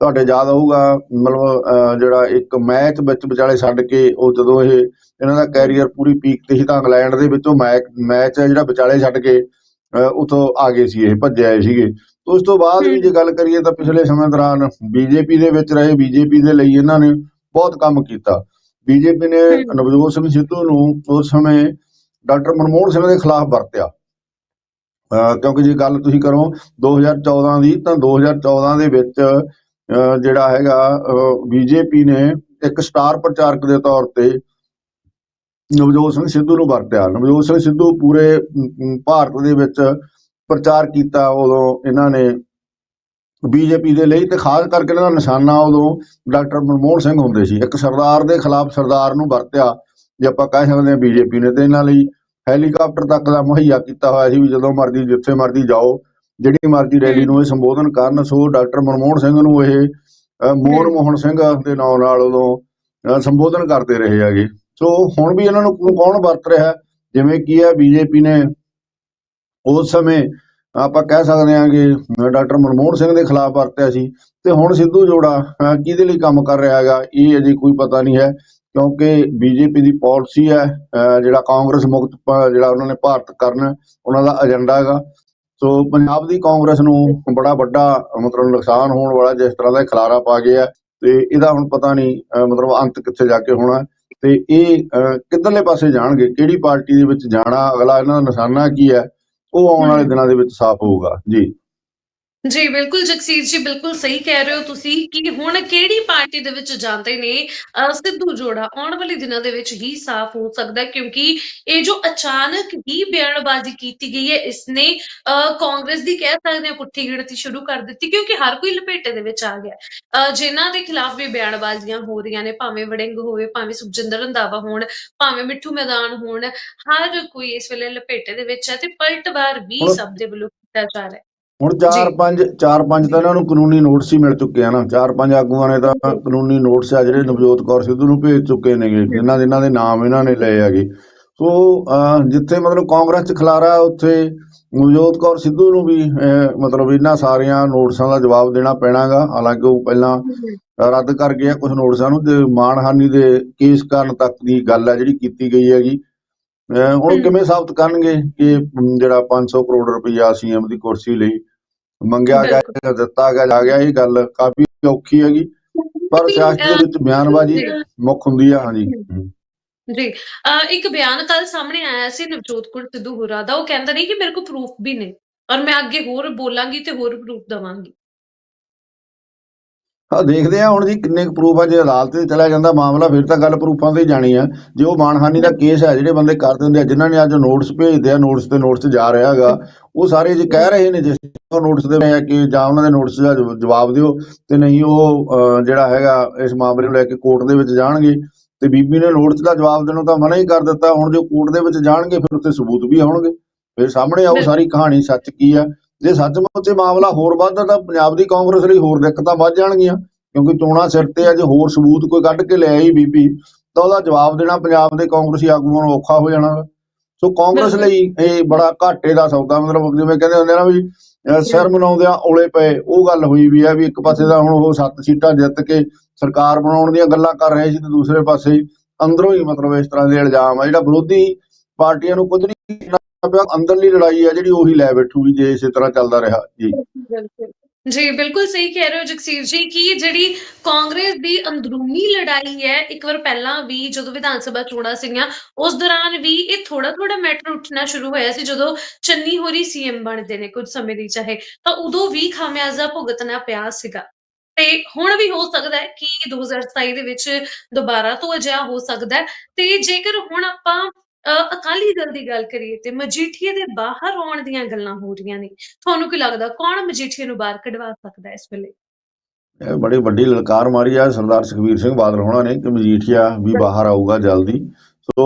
ਤੁਹਾਡੇ ਯਾਦ ਹੋਊਗਾ ਮਤਲਬ ਅਹ, ਜਿਹੜਾ ਇੱਕ ਮੈਚ ਵਿੱਚ ਵਿਚਾਲੇ ਛੱਡ ਕੇ ਉਹ ਜਦੋਂ ਇਹ ਇਹਨਾਂ ਦਾ ਕੈਰੀਅਰ ਪੂਰੀ ਪੀਕ ਤੇ ਸੀ ਤਾਂ ਇੰਗਲੈਂਡ ਦੇ ਵਿੱਚੋਂ ਮੈਚ ਮੈਚ ਜਿਹੜਾ ਵਿਚਾਲੇ ਛੱਡ ਕੇ ਉੱਥੋਂ ਆ ਗਏ ਸੀ ਇਹ ਭੱਜੇ ਆਏ ਸੀਗੇ। ਉਸ ਤੋਂ ਬਾਅਦ ਵੀ ਜੇ ਗੱਲ ਕਰੀਏ ਤਾਂ ਪਿਛਲੇ ਸਮੇਂ ਦੌਰਾਨ ਬੀਜੇਪੀ ਦੇ ਵਿੱਚ ਰਹੇ ਬੀਜੇਪੀ ਦੇ ਲਈ ਇਹਨਾਂ ਨੇ ਬਹੁਤ ਕੰਮ ਕੀਤਾ। ਬੀਜੇਪੀ ਨੇ। ਨਵਜੋਤ ਸਿੰਘ ਸਿੱਧੂ ਨੂੰ ਉਸ ਸਮੇਂ ਡਾਕਟਰ ਮਨਮੋਹਨ ਸਿੰਘ ਦੇ ਖਿਲਾਫ ਵਰਤਿਆ। ਕਿਉਂਕਿ ਜੇ ਗੱਲ ਤੁਸੀਂ ਕਰੋ 2014 ਦੀ ਤਾਂ 2014 ਦੇ ਵਿੱਚ ਜਿਹੜਾ ਹੈਗਾ ਬੀਜੇਪੀ ਨੇ ਇੱਕ ਸਟਾਰ ਪ੍ਰਚਾਰਕ ਦੇ ਤੌਰ ਤੇ ਨਵਜੋਤ ਸਿੰਘ ਸਿੱਧੂ ਨੂੰ ਵਰਤਿਆ। ਨਵਜੋਤ ਸਿੰਘ ਸਿੱਧੂ ਪੂਰੇ ਭਾਰਤ ਦੇ ਵਿੱਚ ਪ੍ਰਚਾਰ ਕੀਤਾ ਉਦੋਂ ਇਹਨਾਂ ਨੇ ਬੀਜੇਪੀ ਦੇ ਲਈ ਤੇ ਖਾਸ ਕਰਕੇ ਇਹਨਾਂ ਦਾ ਨਿਸ਼ਾਨਾ ਉਦੋਂ ਡਾਕਟਰ ਮਨਮੋਹਨ ਸਿੰਘ ਹੁੰਦੇ ਸੀ। ਇੱਕ ਸਰਦਾਰ ਦੇ ਖਿਲਾਫ ਸਰਦਾਰ ਨੂੰ ਵਰਤਿਆ ਜੇ ਆਪਾਂ ਕਹਿ ਸਕਦੇ ਹਾਂ ਬੀਜੇਪੀ ਨੇ ਤੇ ਇਹਨਾਂ ਲਈ ਹੈਲੀਕਾਪਟਰ ਤੱਕ ਦਾ ਮੁਹੱਈਆ ਕੀਤਾ ਹੋਇਆ ਸੀ ਵੀ ਜਦੋਂ ਮਰਜ਼ੀ ਜਿੱਥੇ ਮਰਜ਼ੀ ਜਾਓ ਜਿਹੜੀ ਮਰਜ਼ੀ ਰੈਲੀ ਨੂੰ ਇਹ ਸੰਬੋਧਨ ਕਰਨ ਸੋ ਡਾਕਟਰ ਮਨਮੋਹਨ ਸਿੰਘ ਨੂੰ ਇਹ ਮੋਹਨ ਮੋਹਨ ਸਿੰਘ ਦੇ ਨਾਂ ਨਾਲ ਉਦੋਂ ਅਹ, ਸੰਬੋਧਨ ਕਰਦੇ ਰਹੇ ਹੈਗੇ। ਸੋ ਹੁਣ ਵੀ ਇਹਨਾਂ ਨੂੰ ਕੌਣ ਵਰਤ ਰਿਹਾ? ਜਿਵੇਂ ਕੀ ਹੈ ਬੀਜੇਪੀ ਨੇ ਉਸ ਸਮੇਂ ਆਪਾਂ ਕਹਿ ਸਕਦੇ ਹਾਂ ਕਿ ਡਾਕਟਰ ਮਨਮੋਹਨ ਸਿੰਘ ਦੇ ਖਿਲਾਫ ਵਰਤਿਆ ਸੀ। ਤੇ ਹੁਣ ਸਿੱਧੂ ਜੋੜਾ ਕਿਹਦੇ ਲਈ ਕੰਮ ਕਰ ਰਿਹਾ ਹੈਗਾ ਇਹ ਅਜੇ ਕੋਈ ਪਤਾ ਨਹੀਂ ਹੈ ਕਿਉਂਕਿ ਬੀਜੇਪੀ ਦੀ ਪਾਲਿਸੀ ਹੈ ਅਹ, ਜਿਹੜਾ ਕਾਂਗਰਸ ਮੁਕਤ ਜਿਹੜਾ ਉਹਨਾਂ ਨੇ ਭਾਰਤ ਕਰਨ ਉਹਨਾਂ ਦਾ ਏਜੰਡਾ ਹੈਗਾ। ਸੋ ਪੰਜਾਬ ਦੀ ਕਾਂਗਰਸ ਨੂੰ ਬੜਾ ਵੱਡਾ ਮਤਲਬ ਨੁਕਸਾਨ ਹੋਣ ਵਾਲਾ ਜਿਸ ਤਰ੍ਹਾਂ ਦਾ ਇਹ ਖਲਾਰਾ ਪਾ ਗਿਆ ਤੇ ਇਹਦਾ ਹੁਣ ਪਤਾ ਨਹੀਂ ਮਤਲਬ ਅੰਤ ਕਿੱਥੇ ਜਾ ਕੇ ਹੋਣਾ। ਤੇ ਇਹ ਕਿੱਧਰਲੇ ਪਾਸੇ ਜਾਣਗੇ? ਕਿਹੜੀ ਪਾਰਟੀ ਦੇ ਵਿੱਚ ਜਾਣਾ? ਅਗਲਾ ਇਹਨਾਂ ਦਾ ਨਿਸ਼ਾਨਾ ਕੀ ਹੈ? ਉਹ ਆਉਣ ਵਾਲੇ। ਦਿਨਾਂ ਦੇ ਵਿੱਚ ਸਾਫ਼ ਹੋਊਗਾ। ਜੀ। ਜੀ ਬਿਲਕੁਲ ਜਗਸੀਰ ਜੀ ਬਿਲਕੁਲ ਸਹੀ ਕਹਿ ਰਹੇ ਹੋ ਤੁਸੀਂ ਕਿ ਹੁਣ ਕਿਹੜੀ ਪਾਰਟੀ ਦੇ ਵਿੱਚ ਜਾਂਦੇ ਨੇ? ਅਹ, ਸਿੱਧੂ ਜੋੜਾ ਆਉਣ ਵਾਲੇ ਦਿਨਾਂ ਦੇ ਵਿੱਚ ਹੀ ਸਾਫ਼ ਹੋ ਸਕਦਾ ਹੈ ਕਿਉਂਕਿ ਇਹ ਜੋ ਅਚਾਨਕ ਹੀ ਬਿਆਨਬਾਜ਼ੀ ਕੀਤੀ ਗਈ ਹੈ ਇਸਨੇ ਅਹ, ਕਾਂਗਰਸ ਦੀ ਕਹਿ ਸਕਦੇ ਹਾਂ ਪੁੱਠੀ ਗਿਣਤੀ ਸ਼ੁਰੂ ਕਰ ਦਿੱਤੀ ਕਿਉਂਕਿ ਹਰ ਕੋਈ ਲਪੇਟੇ ਦੇ ਵਿੱਚ ਆ ਗਿਆ। ਅਹ, ਜਿਨ੍ਹਾਂ ਦੇ ਖਿਲਾਫ ਵੀ ਬਿਆਨਬਾਜ਼ੀਆਂ ਹੋ ਰਹੀਆਂ ਨੇ ਭਾਵੇਂ ਵੜਿੰਗ ਹੋਵੇ ਭਾਵੇਂ ਸੁਖਜਿੰਦਰ ਰੰਧਾਵਾ ਹੋਣ ਭਾਵੇਂ ਮਿੱਠੂ ਮੈਦਾਨ ਹੋਣ ਹਰ ਕੋਈ ਇਸ ਵੇਲੇ ਲਪੇਟੇ ਦੇ ਵਿੱਚ ਹੈ ਤੇ ਪਲਟਵਾਰ ਵੀ ਸਭ ਦੇ ਵੱਲੋਂ ਕੀਤਾ ਜਾ ਰਿਹਾ ਹੈ। ਹੁਣ ਚਾਰ ਪੰਜ ਚਾਰ ਪੰਜ ਤਾਂ ਇਹਨਾਂ ਨੂੰ ਕਾਨੂੰਨੀ ਨੋਟਿਸ ਹੀ ਮਿਲ ਚੁੱਕੇ ਆ ਨਾ। ਚਾਰ ਪੰਜ ਆਗੂਆਂ ਨੇ ਤਾਂ ਕਾਨੂੰਨੀ ਨੋਟਿਸ ਆ ਜਿਹੜੇ ਨਵਜੋਤ ਕੌਰ ਸਿੱਧੂ ਨੂੰ ਭੇਜ ਚੁੱਕੇ ਨੇਗੇ। ਜਿਨ੍ਹਾਂ ਜਿਨ੍ਹਾਂ ਦੇ ਨਾਮ ਇਹਨਾਂ ਨੇ ਲਏ ਹੈਗੇ। ਸੋ ਜਿੱਥੇ ਮਤਲਬ ਕਾਂਗਰਸ ਚ ਖਲਾਰਾ ਉੱਥੇ ਨਵਜੋਤ ਕੌਰ ਸਿੱਧੂ ਨੂੰ ਵੀ ਮਤਲਬ ਇਹਨਾਂ ਸਾਰੀਆਂ ਨੋਟਿਸਾਂ ਦਾ ਜਵਾਬ ਦੇਣਾ ਪੈਣਾਗਾ। ਹਾਲਾਂਕਿ ਉਹ ਪਹਿਲਾਂ ਰੱਦ ਕਰ ਗਿਆ ਕੁਝ ਨੋਟਿਸਾਂ ਨੂੰ ਤੇ ਮਾਨਹਾਨੀ ਦੇ ਕੇਸ ਕਰਨ ਤੱਕ ਦੀ ਗੱਲ ਹੈ ਜਿਹੜੀ ਕੀਤੀ ਗਈ ਹੈਗੀ। ਹੁਣ। ਕਿਵੇਂ ਸਾਬਤ ਕਰਨਗੇ ਕਿ ਜਿਹੜਾ 500 ਕਰੋੜ ਰੁਪਈਆ ਸੀਐਮ ਦੀ ਕੁਰਸੀ ਲਈ ਮੰਗਿਆ ਗਿਆ ਦਿੱਤਾ ਗਿਆ ਜਾ ਗਿਆ ਇਹ ਗੱਲ ਕਾਫੀ ਔਖੀ ਹੈਗੀ। ਪਰ ਸਿਆਸਤ ਦੇ ਵਿੱਚ ਬਿਆਨਬਾਜ਼ੀ ਮੁੱਖ ਹੁੰਦੀ ਆ ਹਾਂਜੀ। ਜੀ। ਇੱਕ ਬਿਆਨ ਕੱਲ ਸਾਹਮਣੇ ਆਇਆ ਸੀ ਨਵਜੋਤ ਕੌਰ ਸਿੱਧੂ ਹੋਰਾਂ ਦਾ ਉਹ ਕਹਿੰਦਾ ਨਹੀਂ ਕਿ ਮੇਰੇ ਕੋਲ ਪ੍ਰੂਫ ਵੀ ਨਹੀਂ ਔਰ ਮੈਂ ਅੱਗੇ ਹੋਰ ਬੋਲਾਂਗੀ ਤੇ ਹੋਰ ਪ੍ਰੂਫ ਦਵਾਂਗੀ। ਹਾਂ ਦੇਖਦੇ ਆ ਹੁਣ ਜੀ ਕਿੰਨੇ ਪ੍ਰੂਫ ਆ ਜੇ ਅਦਾਲਤ ਤੇ ਚਲਾ ਜਾਂਦਾ ਮਾਮਲਾ ਫਿਰ ਤਾਂ ਗੱਲ ਪ੍ਰੂਫਾਂ ਤੇ ਜਾਣੀ ਆ। ਜੇ ਉਹ ਮਾਨਹਾਨੀ ਦਾ ਕੇਸ ਹੈ ਜਿਹੜੇ ਬੰਦੇ ਕਰ ਦਿੰਦੇ ਆ ਜਿਨ੍ਹਾਂ ਨੇ ਅੱਜ ਨੋਟਿਸ ਭੇਜਦੇ ਆ ਨੋਟਿਸ ਤੇ ਨੋਟਿਸ ਜਾ ਰਿਹਾ ਹੈਗਾ ਉਹ ਸਾਰੇ ਜੇ ਕਹਿ ਰਹੇ ਨੇ ਜਿਸ ਉਹ ਨੋਟਿਸ ਦੇ ਵਿੱਚ ਕਿ ਜਾਂ ਉਹਨਾਂ ਦੇ ਨੋਟਿਸ ਦਾ ਜਵ- ਜਵਾਬ ਦਿਓ ਤੇ ਨਹੀਂ ਉਹ ਜਿਹੜਾ ਹੈਗਾ ਇਸ ਮਾਮਲੇ ਨੂੰ ਲੈ ਕੇ ਕੋਰਟ ਦੇ ਵਿੱਚ ਜਾਣਗੇ। ਤੇ ਬੀਬੀ ਨੇ ਨੋਟਿਸ ਦਾ ਜਵਾਬ ਦੇਣੋਂ ਤਾਂ ਮਨਾ ਹੀ ਕਰ ਦਿੱਤਾ। ਹੁਣ ਜੋ ਕੋਰਟ ਦੇ ਵਿੱਚ ਜਾਣਗੇ ਫਿਰ ਉੱਥੇ ਸਬੂਤ ਵੀ ਆਉਣਗੇ। ਫਿਰ ਸਾਹਮਣੇ ਆਉ। ਸਾਰੀ ਕਹਾਣੀ ਸੱਚ ਕੀ ਆ। ਜੇ ਸੱਚਮੁੱਚ ਇਹ ਮਾਮਲਾ ਹੋਰ ਵੱਧਦਾ ਤਾਂ ਪੰਜਾਬ ਦੀ ਕਾਂਗਰਸ ਲਈ ਹੋਰ ਦਿੱਕਤਾਂ ਵੱਧ ਜਾਣਗੀਆਂ ਕਿਉਂਕਿ ਚੋਣਾਂ ਸਿਰ ਤੇ ਆ ਜੇ ਹੋਰ ਸਬੂਤ ਕੋਈ ਕੱਢ ਕੇ ਲੈ ਆਈ ਬੀਬੀ ਤਾਂ ਉਹਦਾ ਜਵਾਬ ਦੇਣਾ ਪੰਜਾਬ ਦੇ ਕਾਂਗਰਸੀ ਆਗੂਆਂ ਨੂੰ ਔਖਾ ਹੋ ਜਾਣਾ। ਸੋ ਕਾਂਗਰਸ। ਲਈ ਇਹ ਬੜਾ ਘਾਟੇ ਦਾ ਸੌਦਾ ਮਤਲਬ ਜਿਵੇਂ ਕਹਿੰਦੇ ਹੁੰਦੇ ਨਾ ਵੀ ਸਿਰ ਮਨਾਉਂਦਿਆਂ ਔਲੇ ਪਏ ਉਹ ਗੱਲ ਹੋਈ ਵੀ ਆ ਵੀ ਇੱਕ ਪਾਸੇ ਦਾ ਹੁਣ ਉਹ ਸੱਤ ਸੀਟਾਂ ਜਿੱਤ ਕੇ ਸਰਕਾਰ ਬਣਾਉਣ ਦੀਆਂ ਗੱਲਾਂ ਕਰ ਰਹੇ ਸੀ ਤੇ ਦੂਸਰੇ ਪਾਸੇ ਅੰਦਰੋਂ ਹੀ ਮਤਲਬ ਇਸ ਤਰ੍ਹਾਂ ਦੇ ਇਲਜ਼ਾਮ ਆ ਜਿਹੜਾ ਵਿਰੋਧੀ ਪਾਰਟੀਆਂ ਨੂੰ ਕੁਝ ਨਹੀਂ ਪਿਆ ਅੰਦਰਲੀ ਲੜਾਈ ਆ ਜਿਹੜੀ ਉਹੀ ਲੈ ਬੈਠੂਗੀ ਜੇ ਇਸੇ ਤਰ੍ਹਾਂ ਚੱਲਦਾ ਰਿਹਾ। ਜੀ। ਬਿਲਕੁਲ ਜੀ, ਬਿਲਕੁਲ ਸਹੀ ਕਹਿ ਰਹੇ ਹੋ ਜਗਸੀਰ ਜੀ ਕਿ ਜਿਹੜੀ ਕਾਂਗਰਸ ਦੀ ਅੰਦਰੂਨੀ ਲੜਾਈ ਹੈ, ਇੱਕ ਵਾਰ ਪਹਿਲਾਂ ਵੀ ਜਦੋਂ ਵਿਧਾਨ ਸਭਾ ਚੋਣਾਂ ਸੀਗੀਆਂ, ਉਸ ਦੌਰਾਨ ਵੀ ਇਹ ਥੋੜਾ ਥੋੜਾ ਮੈਟਰ ਉੱਠਣਾ ਸ਼ੁਰੂ ਹੋਇਆ ਸੀ, ਜਦੋਂ ਚੰਨੀ ਹੋਰੀ ਸੀਐਮ ਬਣਦੇ ਨੇ ਕੁਝ ਸਮੇਂ ਦੀ ਚਾਹੇ, ਤਾਂ ਉਦੋਂ ਵੀ ਖਾਮਿਆਜ਼ਾ ਭੁਗਤਣਾ ਪਿਆ ਸੀਗਾ। ਤੇ ਹੁਣ ਵੀ ਹੋ ਸਕਦਾ ਹੈ ਕਿ 2027 ਦੇ ਵਿੱਚ ਦੁਬਾਰਾ ਤੋਂ ਅਜਿਹਾ ਹੋ ਸਕਦਾ ਹੈ। ਤੇ ਜੇਕਰ ਹੁਣ ਆਪਾਂ ਅ, ਅਕਾਲੀ ਦਲ ਦੀ ਗੱਲ ਕਰੀਏ ਤੇ ਮਜੀਠੀਏ ਦੇ ਬਾਹਰ ਆਉਣ ਦੀਆਂ ਗੱਲਾਂ ਹੋ ਰਹੀਆਂ ਨੇ। ਤੁਹਾਨੂੰ ਕੀ ਲੱਗਦਾ ਕੌਣ ਮਜੀਠੀਏ ਨੂੰ ਬਾਹਰ ਕਢਵਾ ਸਕਦਾ ਇਸ ਵੇਲੇ? ਇਹ ਬੜੀ ਵੱਡੀ ਲਲਕਾਰ ਮਾਰੀ ਆ ਸਰਦਾਰ ਸੁਖਬੀਰ ਸਿੰਘ ਬਾਦਲ ਹੋਣਾ ਨੇ ਕਿ ਮਜੀਠੀਆ ਵੀ ਬਾਹਰ ਆਊਗਾ ਜਲਦੀ। ਸੋ